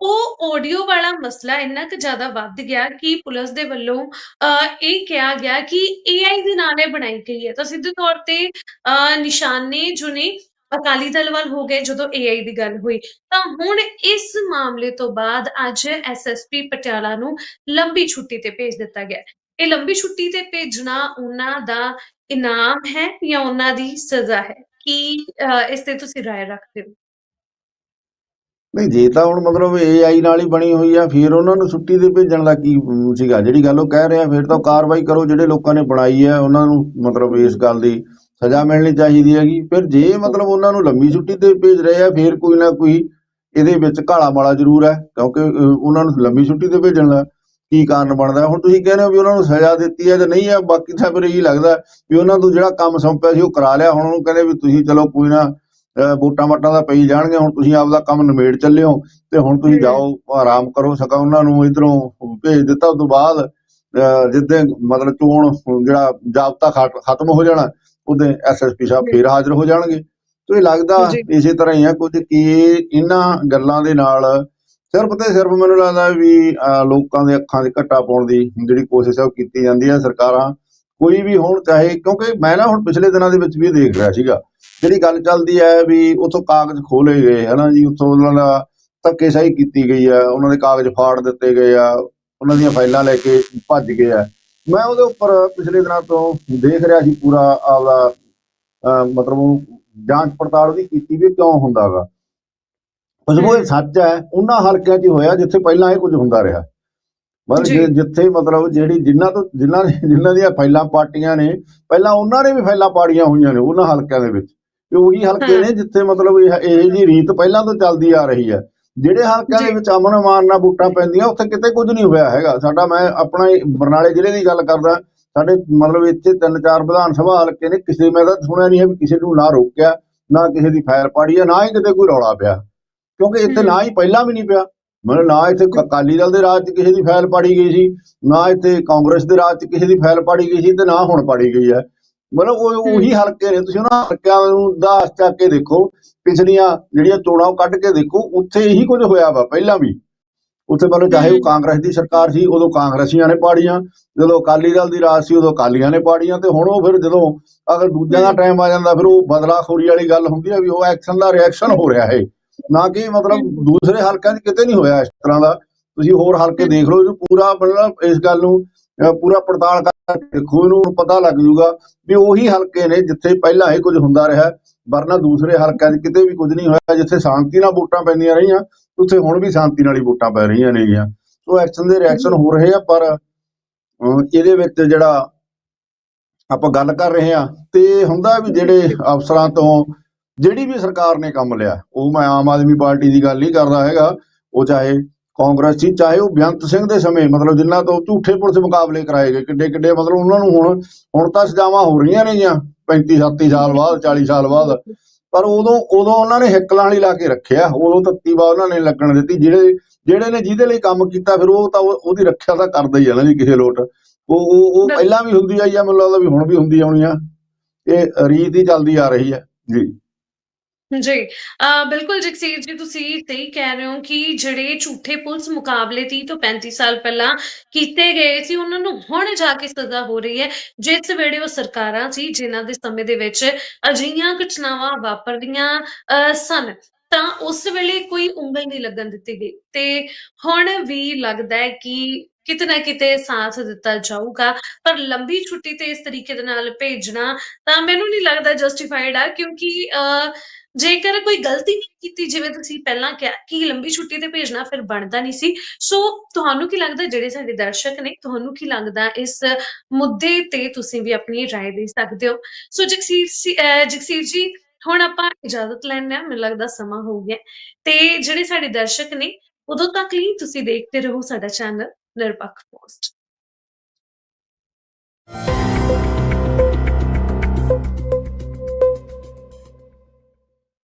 ਉਹ ਆਡੀਓ ਵਾਲਾ ਮਸਲਾ ਇੰਨਾ ਕੁ ਜ਼ਿਆਦਾ ਵੱਧ ਗਿਆ ਕਿ ਪੁਲਿਸ ਦੇ ਵੱਲੋਂ ਅਹ, ਇਹ ਕਿਹਾ ਗਿਆ ਕਿ AI ਦੇ ਨਾਲ ਇਹ ਬਣਾਈ ਗਈ ਹੈ। ਤਾਂ ਸਿੱਧੇ ਤੌਰ ਤੇ ਅਹ, ਨਿਸ਼ਾਨੇ ਜੋ ਨੇ ਅਕਾਲੀ ਦਲ ਵੱਲ ਹੋ ਗਏ ਜਦੋਂ AI ਦੀ ਗੱਲ ਹੋਈ, ਤਾਂ ਹੁਣ ਇਸ ਮਾਮਲੇ ਤੋਂ ਬਾਅਦ ਅੱਜ ਐਸਐਸਪੀ ਪਟਿਆਲਾ ਨੂੰ ਲੰਬੀ ਛੁੱਟੀ ਤੇ ਭੇਜ ਦਿੱਤਾ ਗਿਆ। ਇਹ ਲੰਬੀ ਛੁੱਟੀ ਤੇ ਭੇਜਣਾ ਉਹਨਾਂ ਦਾ ਇਨਾਮ ਹੈ ਜਾਂ ਉਹਨਾਂ ਦੀ ਸਜ਼ਾ ਹੈ? ਕੀ ਇਸ ਤੇ ਤੁਸੀਂ ਰਾਏ ਰੱਖਦੇ ਹੋ? ਨਹੀਂ, ਜੇ ਤਾਂ ਹੁਣ ਮਤਲਬ AI ਨਾਲ ਹੀ ਬਣੀ ਹੋਈ ਆ, ਫਿਰ ਉਹਨਾਂ ਨੂੰ ਛੁੱਟੀ ਤੇ ਭੇਜਣ ਦਾ ਕੀ ਸੀਗਾ? ਜਿਹੜੀ ਗੱਲ ਉਹ ਕਹਿ ਰਿਹਾ, ਫਿਰ ਤਾਂ ਕਾਰਵਾਈ ਕਰੋ, ਜਿਹੜੇ ਲੋਕਾਂ ਨੇ ਬਣਾਈ ਹੈ ਉਹਨਾਂ ਨੂੰ ਮਤਲਬ ਇਸ ਗੱਲ ਦੀ ਸਜ਼ਾ ਮਿਲਣੀ ਚਾਹੀਦੀ ਹੈਗੀ। ਫਿਰ ਜੇ ਮਤਲਬ ਉਹਨਾਂ ਨੂੰ ਲੰਮੀ ਛੁੱਟੀ ਤੇ ਭੇਜ ਰਹੇ ਆ ਫਿਰ ਕੋਈ ਨਾ ਕੋਈ ਇਹਦੇ ਵਿੱਚ ਕਾਲਾ ਮਾਲਾ ਜ਼ਰੂਰ ਹੈ ਕਿਉਂਕਿ ਉਹਨਾਂ ਨੂੰ ਲੰਮੀ ਛੁੱਟੀ ਤੇ ਭੇਜਣ ਦਾ ਕੀ ਕਾਰਨ ਬਣਦਾ ਹੁਣ ਤੁਸੀਂ ਕਹਿੰਦੇ ਹੋ ਵੀ ਉਹਨਾਂ ਨੂੰ ਸਜ਼ਾ ਦਿੱਤੀ ਹੈ ਜਾਂ ਨਹੀਂ ਹੈ ਬਾਕੀ ਤਾਂ ਫਿਰ ਇਹੀ ਲੱਗਦਾ ਵੀ ਉਹਨਾਂ ਤੋਂ ਜਿਹੜਾ ਕੰਮ ਸੌਂਪਿਆ ਸੀ ਉਹ ਕਰਾ ਲਿਆ। ਹੁਣ ਉਹਨੂੰ ਕਹਿੰਦੇ ਵੀ ਤੁਸੀਂ ਚਲੋ ਕੋਈ ਨਾ ਵੋਟਾਂ ਵਾਟਾਂ ਦਾ ਪਈ ਜਾਣਗੇ ਹੁਣ ਤੁਸੀਂ ਆਪਦਾ ਕੰਮ ਨਿਬੇੜ ਚੱਲਿਓ ਤੇ ਹੁਣ ਤੁਸੀਂ ਜਾਓ ਆਰਾਮ ਕਰੋ ਸਕਾ ਉਹਨਾਂ ਨੂੰ ਇਧਰੋਂ ਭੇਜ ਦਿੱਤਾ। ਉਸ ਤੋਂ ਬਾਅਦ ਅਹ, ਜਿੱਦਾਂ ਮਤਲਬ ਚੋਣ ਜਿਹੜਾ ਜਾਬਤਾ ਖਤ- ਖਤਮ ਹੋ ਜਾਣਾ ਉਹਦੇ ਐਸਐਸਪੀ ਸਾਹਿਬ। ਫੇਰ ਹਾਜ਼ਰ ਹੋ ਜਾਣਗੇ ਤੋ ਇਹ ਲੱਗਦਾ। ਇਸੇ ਤਰ੍ਹਾਂ ਹੀ ਆ ਕੁਝ ਕਿ ਇਹਨਾਂ ਗੱਲਾਂ ਦੇ ਨਾਲ ਸਿਰਫ ਤੇ ਸਿਰਫ ਮੈਨੂੰ ਲੱਗਦਾ ਵੀ ਲੋਕਾਂ ਦੇ ਅੱਖਾਂ 'ਚ ਘੱਟਾ ਪਾਉਣ ਦੀ ਜਿਹੜੀ ਕੋਸ਼ਿਸ਼ ਹੈ ਉਹ ਕੀਤੀ ਜਾਂਦੀ ਹੈ ਸਰਕਾਰਾਂ ਕੋਈ ਵੀ ਹੋਣ ਚਾਹੇ ਕਿਉਂਕਿ ਮੈਂ ਨਾ ਹੁਣ ਪਿਛਲੇ ਦਿਨਾਂ ਦੇ ਵਿੱਚ ਵੀ ਦੇਖ ਰਿਹਾ ਸੀਗਾ ਜਿਹੜੀ ਗੱਲ ਚੱਲਦੀ ਹੈ ਵੀ ਉਥੋਂ ਕਾਗਜ਼ ਖੋਲੇ ਗਏ ਹਨਾ ਜੀ ਉਥੋਂ ਉਹਨਾਂ ਦਾ ਧੱਕੇਸ਼ਾਹੀ ਕੀਤੀ ਗਈ ਆ ਉਹਨਾਂ ਦੇ ਕਾਗਜ਼ ਫਾੜ ਦਿੱਤੇ ਗਏ ਆ ਉਹਨਾਂ ਦੀਆਂ ਫਾਈਲਾਂ ਲੈ ਕੇ ਭੱਜ ਗਏ ਆ ਮੈਂ ਉਹਦੇ ਉੱਪਰ ਪਿਛਲੇ ਦਿਨਾਂ ਤੋਂ ਦੇਖ ਰਿਹਾ ਸੀ ਪੂਰਾ ਆਪਦਾ ਮਤਲਬ ਉਹ ਜਾਂਚ ਪੜਤਾਲ ਉਹਦੀ ਕੀਤੀ ਵੀ ਕਿਉਂ ਹੁੰਦਾਗਾ ਖੁਸ਼ਬੂ ਇਹ ਸੱਚ ਹੈ ਉਹਨਾਂ ਹਲਕਿਆਂ 'ਚ ਹੋਇਆ ਜਿੱਥੇ ਪਹਿਲਾਂ ਇਹ ਕੁਝ ਹੁੰਦਾ ਰਿਹਾ। ਮਤਲਬ ਜਿੱਥੇ ਮਤਲਬ ਜਿਹੜੀ ਜਿਨ੍ਹਾਂ ਤੋਂ ਜਿਨ੍ਹਾਂ ਜਿਨ੍ਹਾਂ ਦੀਆਂ ਫਾਈਲਾਂ ਪਾਰਟੀਆਂ ਨੇ ਪਹਿਲਾਂ ਉਹਨਾਂ ਨੇ ਵੀ ਫਾਈਲਾਂ ਪਾੜੀਆਂ ਹੋਈਆਂ ਨੇ ਉਹਨਾਂ ਹਲਕਿਆਂ ਦੇ ਵਿੱਚ। ਤੇ ਉਹੀ ਹਲਕੇ। ਨੇ ਜਿੱਥੇ ਮਤਲਬ ਇਹ ਇਹ ਜੀ ਰੀਤ ਪਹਿਲਾਂ ਤੋਂ ਚੱਲਦੀ ਆ ਰਹੀ ਹੈ। ਜਿਹੜੇ ਹਲਕਿਆਂ ਦੇ। ਵਿੱਚ ਅਮਨ ਅਮਾਨ ਨਾਲ ਵੋਟਾਂ ਪੈਂਦੀਆਂ ਉੱਥੇ ਕਿਤੇ ਕੁਝ ਨਹੀਂ ਹੋਇਆ ਹੈਗਾ ਸਾਡਾ ਮੈਂ ਆਪਣਾ ਬਰਨਾਲੇ ਜ਼ਿਲ੍ਹੇ ਦੀ ਗੱਲ ਕਰਦਾ ਸਾਡੇ ਮਤਲਬ ਇੱਥੇ ਤਿੰਨ ਚਾਰ ਵਿਧਾਨ ਸਭਾ ਹਲਕੇ ਨੇ ਕਿਸੇ ਮੈਂ ਤਾਂ ਸੁਣਿਆ ਨਹੀਂ ਹੈ ਵੀ ਕਿਸੇ ਨੂੰ ਨਾ ਰੋਕਿਆ ਨਾ ਕਿਸੇ ਦੀ ਫਾਇਰ ਪਾੜੀ ਹੈ ਨਾ ਹੀ ਕਿਤੇ ਕੋਈ ਰੌਲਾ ਪਿਆ ਕਿਉਂਕਿ ਇੱਥੇ। ਨਾ ਹੀ ਪਹਿਲਾਂ ਵੀ ਨਹੀਂ ਪਿਆ ਮਤਲਬ ਨਾ ਇੱਥੇ ਅਕਾਲੀ ਦਲ ਦੇ ਰਾਜ 'ਚ ਕਿਸੇ ਦੀ ਫਾਈਲ ਪਾੜੀ ਗਈ ਸੀ ਨਾ ਇੱਥੇ ਕਾਂਗਰਸ ਦੇ ਰਾਜ 'ਚ ਕਿਸੇ ਦੀ ਫਾਈਲ ਪਾੜੀ ਗਈ ਸੀ ਤੇ ਨਾ ਹੁਣ ਪਾੜੀ ਗਈ ਹੈ ਮਤਲਬ ਉਹ ਉਹੀ ਹਲਕੇ ਨੇ ਤੁਸੀਂ ਉਹਨਾਂ ਹਲਕਿਆਂ ਨੂੰ ਦਾ ਚੱਕ ਕੇ ਦੇਖੋ ਪਿਛਲੀਆਂ ਜਿਹੜੀਆਂ ਚੋਣਾਂ ਉਹ ਕੱਢ ਕੇ ਦੇਖੋ ਉੱਥੇ ਇਹੀ ਕੁਝ ਹੋਇਆ ਵਾ ਪਹਿਲਾਂ ਵੀ ਉੱਥੇ ਮਤਲਬ ਚਾਹੇ ਉਹ। ਕਾਂਗਰਸ ਦੀ ਸਰਕਾਰ ਸੀ ਉਦੋਂ ਕਾਂਗਰਸੀਆਂ ਨੇ ਪਾੜੀਆਂ ਜਦੋਂ ਅਕਾਲੀ ਦਲ ਦੀ ਰਾਜ ਸੀ ਉਦੋਂ ਅਕਾਲੀਆਂ ਨੇ ਪਾੜੀਆਂ ਤੇ ਹੁਣ ਉਹ ਫਿਰ ਜਦੋਂ ਅਗਰ ਦੂਜਿਆਂ ਦਾ। ਟਾਈਮ ਆ ਜਾਂਦਾ ਫਿਰ ਉਹ ਬਦਲਾਖੋਰੀ ਵਾਲੀ ਗੱਲ ਹੁੰਦੀ ਹੈ ਵੀ ਉਹ ਐਕਸ਼ਨ ਦਾ ਰਿਐਕਸ਼ਨ ਹੋ ਰਿਹਾ ਹੈ ਨਾ ਕਿ ਮਤਲਬ। ਦੂਸਰੇ ਹਲਕਿਆਂ 'ਚ ਕਿਤੇ ਨਹੀਂ ਹੋਇਆ ਇਸ ਤਰ੍ਹਾਂ ਦਾ ਤੁਸੀਂ ਹੋਰ ਹਲਕੇ। ਦੇਖ ਲਓ ਇਹਨੂੰ ਪੂਰਾ ਮਤਲਬ ਇਸ ਗੱਲ ਨੂੰ ਪੂਰਾ ਪੜਤਾਲ ਕਰਕੇ ਦੇਖੋ ਪਤਾ ਲੱਗ ਜੂਗਾ ਵੀ ਉਹੀ ਹਲਕੇ ਨੇ ਜਿੱਥੇ ਪਹਿਲਾਂ ਇਹ ਕੁਝ ਹੁੰਦਾ ਰਿਹਾ, ਵਰਨਾ ਦੂਸਰੇ ਹਲਕਿਆਂ 'ਚ ਕਿਤੇ ਵੀ ਕੁਝ ਨਹੀਂ ਹੋਇਆ, ਜਿੱਥੇ ਸ਼ਾਂਤੀ ਨਾਲ ਵੋਟਾਂ ਪੈਂਦੀਆਂ ਰਹੀਆਂ, ਉੱਥੇ ਹੁਣ ਵੀ ਸ਼ਾਂਤੀ ਨਾਲ ਹੀ ਵੋਟਾਂ ਪੈ ਰਹੀਆਂ ਨੇਗੀਆਂ। ਸੋ ਐਕਸ਼ਨ ਦੇ ਰਿਐਕਸ਼ਨ ਹੋ ਰਹੇ ਆ, ਪਰ ਇਹਦੇ ਵਿੱਚ ਜਿਹੜਾ ਆਪਾਂ ਗੱਲ ਕਰ ਰਹੇ ਆ ਤੇ ਹੁੰਦਾ ਵੀ ਜਿਹੜੇ ਅਫਸਰਾਂ ਤੋਂ ਜਿਹੜੀ ਵੀ ਸਰਕਾਰ ਨੇ ਕੰਮ ਲਿਆ, ਉਹ ਮੈਂ ਆਮ ਆਦਮੀ ਪਾਰਟੀ ਦੀ ਗੱਲ ਨਹੀਂ ਕਰਦਾ ਹੈਗਾ, ਉਹ ਚਾਹੇ ਕਾਂਗਰਸ ਸੀ ਚਾਹੇ ਉਹ ਬੇਅੰਤ ਸਿੰਘ ਦੇ ਸਮੇਂ ਮਤਲਬ ਜਿਨ੍ਹਾਂ ਤੋਂ ਝੂਠੇ ਪੁਲਿਸ ਮੁਕਾਬਲੇ ਕਰਾਏ ਗਏ ਕਿੱਡੇ ਕਿੱਡੇ ਮਤਲਬ ਉਹਨਾਂ ਨੂੰ ਹੁਣ ਹੁਣ ਤਾਂ ਸਜ਼ਾਵਾਂ ਹੋ ਰਹੀਆਂ ਨੇਗੀਆਂ 35 37 ਸਾਲ ਬਾਅਦ 40 ਸਾਲ ਬਾਅਦ। ਪਰ ਉਦੋਂ ਉਦੋਂ ਉਹਨਾਂ ਨੇ ਹਿੱਕਲਾਂ ਵਾਲੀ ਲਾ ਕੇ ਰੱਖਿਆ ਉਦੋਂ ਤੱਤੀ ਬਾ ਉਹਨਾਂ ਨੇ ਲੱਗਣ ਦਿੱਤੀ। ਜਿਹੜੇ ਜਿਹੜੇ ਨੇ ਜਿਹਦੇ ਲਈ ਕੰਮ ਕੀਤਾ ਫਿਰ ਉਹ ਤਾਂ ਉਹ- ਉਹਦੀ ਰੱਖਿਆ ਤਾਂ ਕਰਦਾ ਹੀ ਆ ਨਾ ਜੀ ਕਿਸੇ ਲੋਟ। ਉਹ ਉਹ ਉਹ। ਪਹਿਲਾਂ ਵੀ ਹੁੰਦੀ ਆਈ ਆ ਮੈਨੂੰ ਲੱਗਦਾ ਵੀ ਹੁਣ ਵੀ ਹੁੰਦੀ ਆਉਣੀ ਆ। ਇਹ ਰੀਤ ਹੀ ਚੱਲਦੀ ਆ ਰਹੀ ਹੈ ਜੀ। ਜੀ। ਅ, ਬਿਲਕੁਲ ਜਗਸੀਰ ਜੀ ਤੁਸੀਂ ਸਹੀ ਕਹਿ ਰਹੇ ਹੋ ਕਿ ਜਿਹੜੇ ਝੂਠੇ ਪੁਲਿਸ ਮੁਕਾਬਲੇ ਤੀਹ ਤੋਂ 35 ਸਾਲ ਪਹਿਲਾਂ ਕੀਤੇ ਗਏ ਸੀ ਉਹਨਾਂ ਨੂੰ ਹੁਣ ਜਾ ਕੇ ਸਜ਼ਾ ਹੋ ਰਹੀ ਹੈ। ਜਿਸ ਵੇਲੇ ਉਹ ਸਰਕਾਰਾਂ ਸੀ ਜਿਨ੍ਹਾਂ ਦੇ ਸਮੇਂ ਦੇ ਵਿੱਚ ਅਜਿਹੀਆਂ ਘਟਨਾਵਾਂ ਵਾਪਰਦੀਆਂ ਅ, ਸਨ ਤਾਂ ਉਸ ਵੇਲੇ ਕੋਈ ਉਂਗਲ ਨਹੀਂ ਲੱਗਣ ਦਿੱਤੀ ਗਈ। ਤੇ ਹੁਣ ਵੀ ਲੱਗਦਾ ਹੈ ਕਿ ਕਿਤੇ ਨਾ ਕਿਤੇ ਸਾਥ ਦਿੱਤਾ ਜਾਊਗਾ ਪਰ ਲੰਬੀ ਛੁੱਟੀ ਤੇ ਇਸ ਤਰੀਕੇ ਦੇ ਨਾਲ ਭੇਜਣਾ ਤਾਂ ਮੈਨੂੰ ਨਹੀਂ ਲੱਗਦਾ ਜਸਟੀਫਾਈਡ ਆ ਕਿਉਂਕਿ ਅ, ਜੇਕਰ ਕੋਈ ਗਲਤੀ ਨਹੀਂ ਕੀਤੀ, ਜਿਵੇਂ ਤੁਸੀਂ ਪਹਿਲਾਂ ਕਿਹਾ ਕਿ ਲੰਬੀ ਛੁੱਟੀ ਤੇ ਭੇਜਣਾ ਫਿਰ ਬਣਦਾ ਨਹੀਂ ਸੀ। ਸੋ ਤੁਹਾਨੂੰ ਕੀ ਲੱਗਦਾ, ਜਿਹੜੇ ਸਾਡੇ ਦਰਸ਼ਕ ਨੇ, ਤੁਹਾਨੂੰ ਕੀ ਲੱਗਦਾ ਇਸ ਮੁੱਦੇ ਤੇ ਤੁਸੀਂ ਵੀ ਆਪਣੀ رائے ਦੇ ਸਕਦੇ ਹੋ? ਸੋ ਜਗਸੀਰ ਜਗਸੀਰ ਜੀ, ਹੁਣ ਆਪਾਂ ਇਜਾਜ਼ਤ ਲੈਣੇ ਆ ਮੈਨੂੰ ਲੱਗਦਾ ਸਮਾਂ ਹੋ ਗਿਆ। ਤੇ ਜਿਹੜੇ ਸਾਡੇ ਦਰਸ਼ਕ ਨੇ, ਉਦੋਂ ਤੱਕ ਲਈ ਤੁਸੀਂ ਦੇਖਦੇ ਰਹੋ ਸਾਡਾ ਚੈਨਲ ਨਿਰਪੱਖ ਪੋਸਟ।